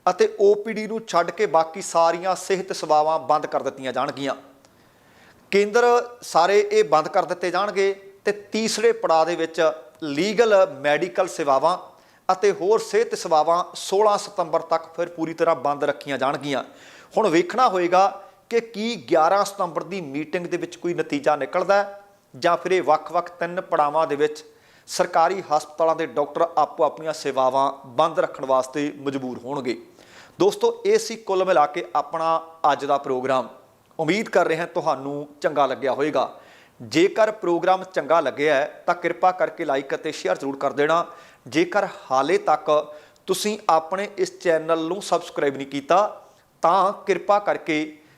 ਅਤੇ ਓਪੀਡੀ ਨੂੰ ਛੱਡ ਕੇ ਬਾਕੀ ਸਾਰੀਆਂ ਸਿਹਤ ਸੇਵਾਵਾਂ ਬੰਦ ਕਰ ਦਿੱਤੀਆਂ ਜਾਣਗੀਆਂ। ਕੇਂਦਰ ਸਾਰੇ ਇਹ ਬੰਦ ਕਰ ਦਿੱਤੇ ਜਾਣਗੇ ਤੇ ਤੀਸਰੇ ਪੜਾਅ ਦੇ ਵਿੱਚ ਲੀਗਲ ਮੈਡੀਕਲ ਸੇਵਾਵਾਂ ਅਤੇ ਹੋਰ ਸਿਹਤ ਸੇਵਾਵਾਂ 16 ਸਤੰਬਰ ਤੱਕ ਫਿਰ ਪੂਰੀ ਤਰ੍ਹਾਂ ਬੰਦ ਰੱਖੀਆਂ ਜਾਣਗੀਆਂ। ਹੁਣ ਵੇਖਣਾ ਹੋਏਗਾ ਕਿ ਕੀ 11 ਸਤੰਬਰ ਦੀ ਮੀਟਿੰਗ ਦੇ ਵਿੱਚ ਕੋਈ ਨਤੀਜਾ ਨਿਕਲਦਾ ਹੈ? ਜਾਂ ਫਿਰ ਇਹ ਵੱਖ-ਵੱਖ ਤਿੰਨ ਪੜਾਵਾਂ ਦੇ ਵਿੱਚ ਸਰਕਾਰੀ ਹਸਪਤਾਲਾਂ ਦੇ ਡਾਕਟਰ ਆਪੋ ਆਪਣੀਆਂ ਸੇਵਾਵਾਂ ਬੰਦ ਰੱਖਣ ਵਾਸਤੇ ਮਜਬੂਰ ਹੋਣਗੇ? ਦੋਸਤੋ, ਇਹ ਸੀ ਕੁੱਲ ਮਿਲਾ ਕੇ ਆਪਣਾ ਅੱਜ ਦਾ ਪ੍ਰੋਗਰਾਮ। ਉਮੀਦ ਕਰ ਰਹੇ ਹਾਂ ਤੁਹਾਨੂੰ ਚੰਗਾ ਲੱਗਿਆ ਹੋਵੇਗਾ। ਜੇਕਰ ਪ੍ਰੋਗਰਾਮ ਚੰਗਾ ਲੱਗਿਆ ਹੈ, ਤਾਂ ਕਿਰਪਾ ਕਰਕੇ ਲਾਈਕ ਅਤੇ ਸ਼ੇਅਰ ਜ਼ਰੂਰ ਕਰ ਦੇਣਾ। ਜੇਕਰ ਹਾਲੇ ਤੱਕ ਤੁਸੀਂ ਆਪਣੇ ਇਸ ਚੈਨਲ ਨੂੰ ਸਬਸਕ੍ਰਾਈਬ ਨਹੀਂ ਕੀਤਾ, ਤਾਂ ਕਿਰਪਾ ਕਰਕੇ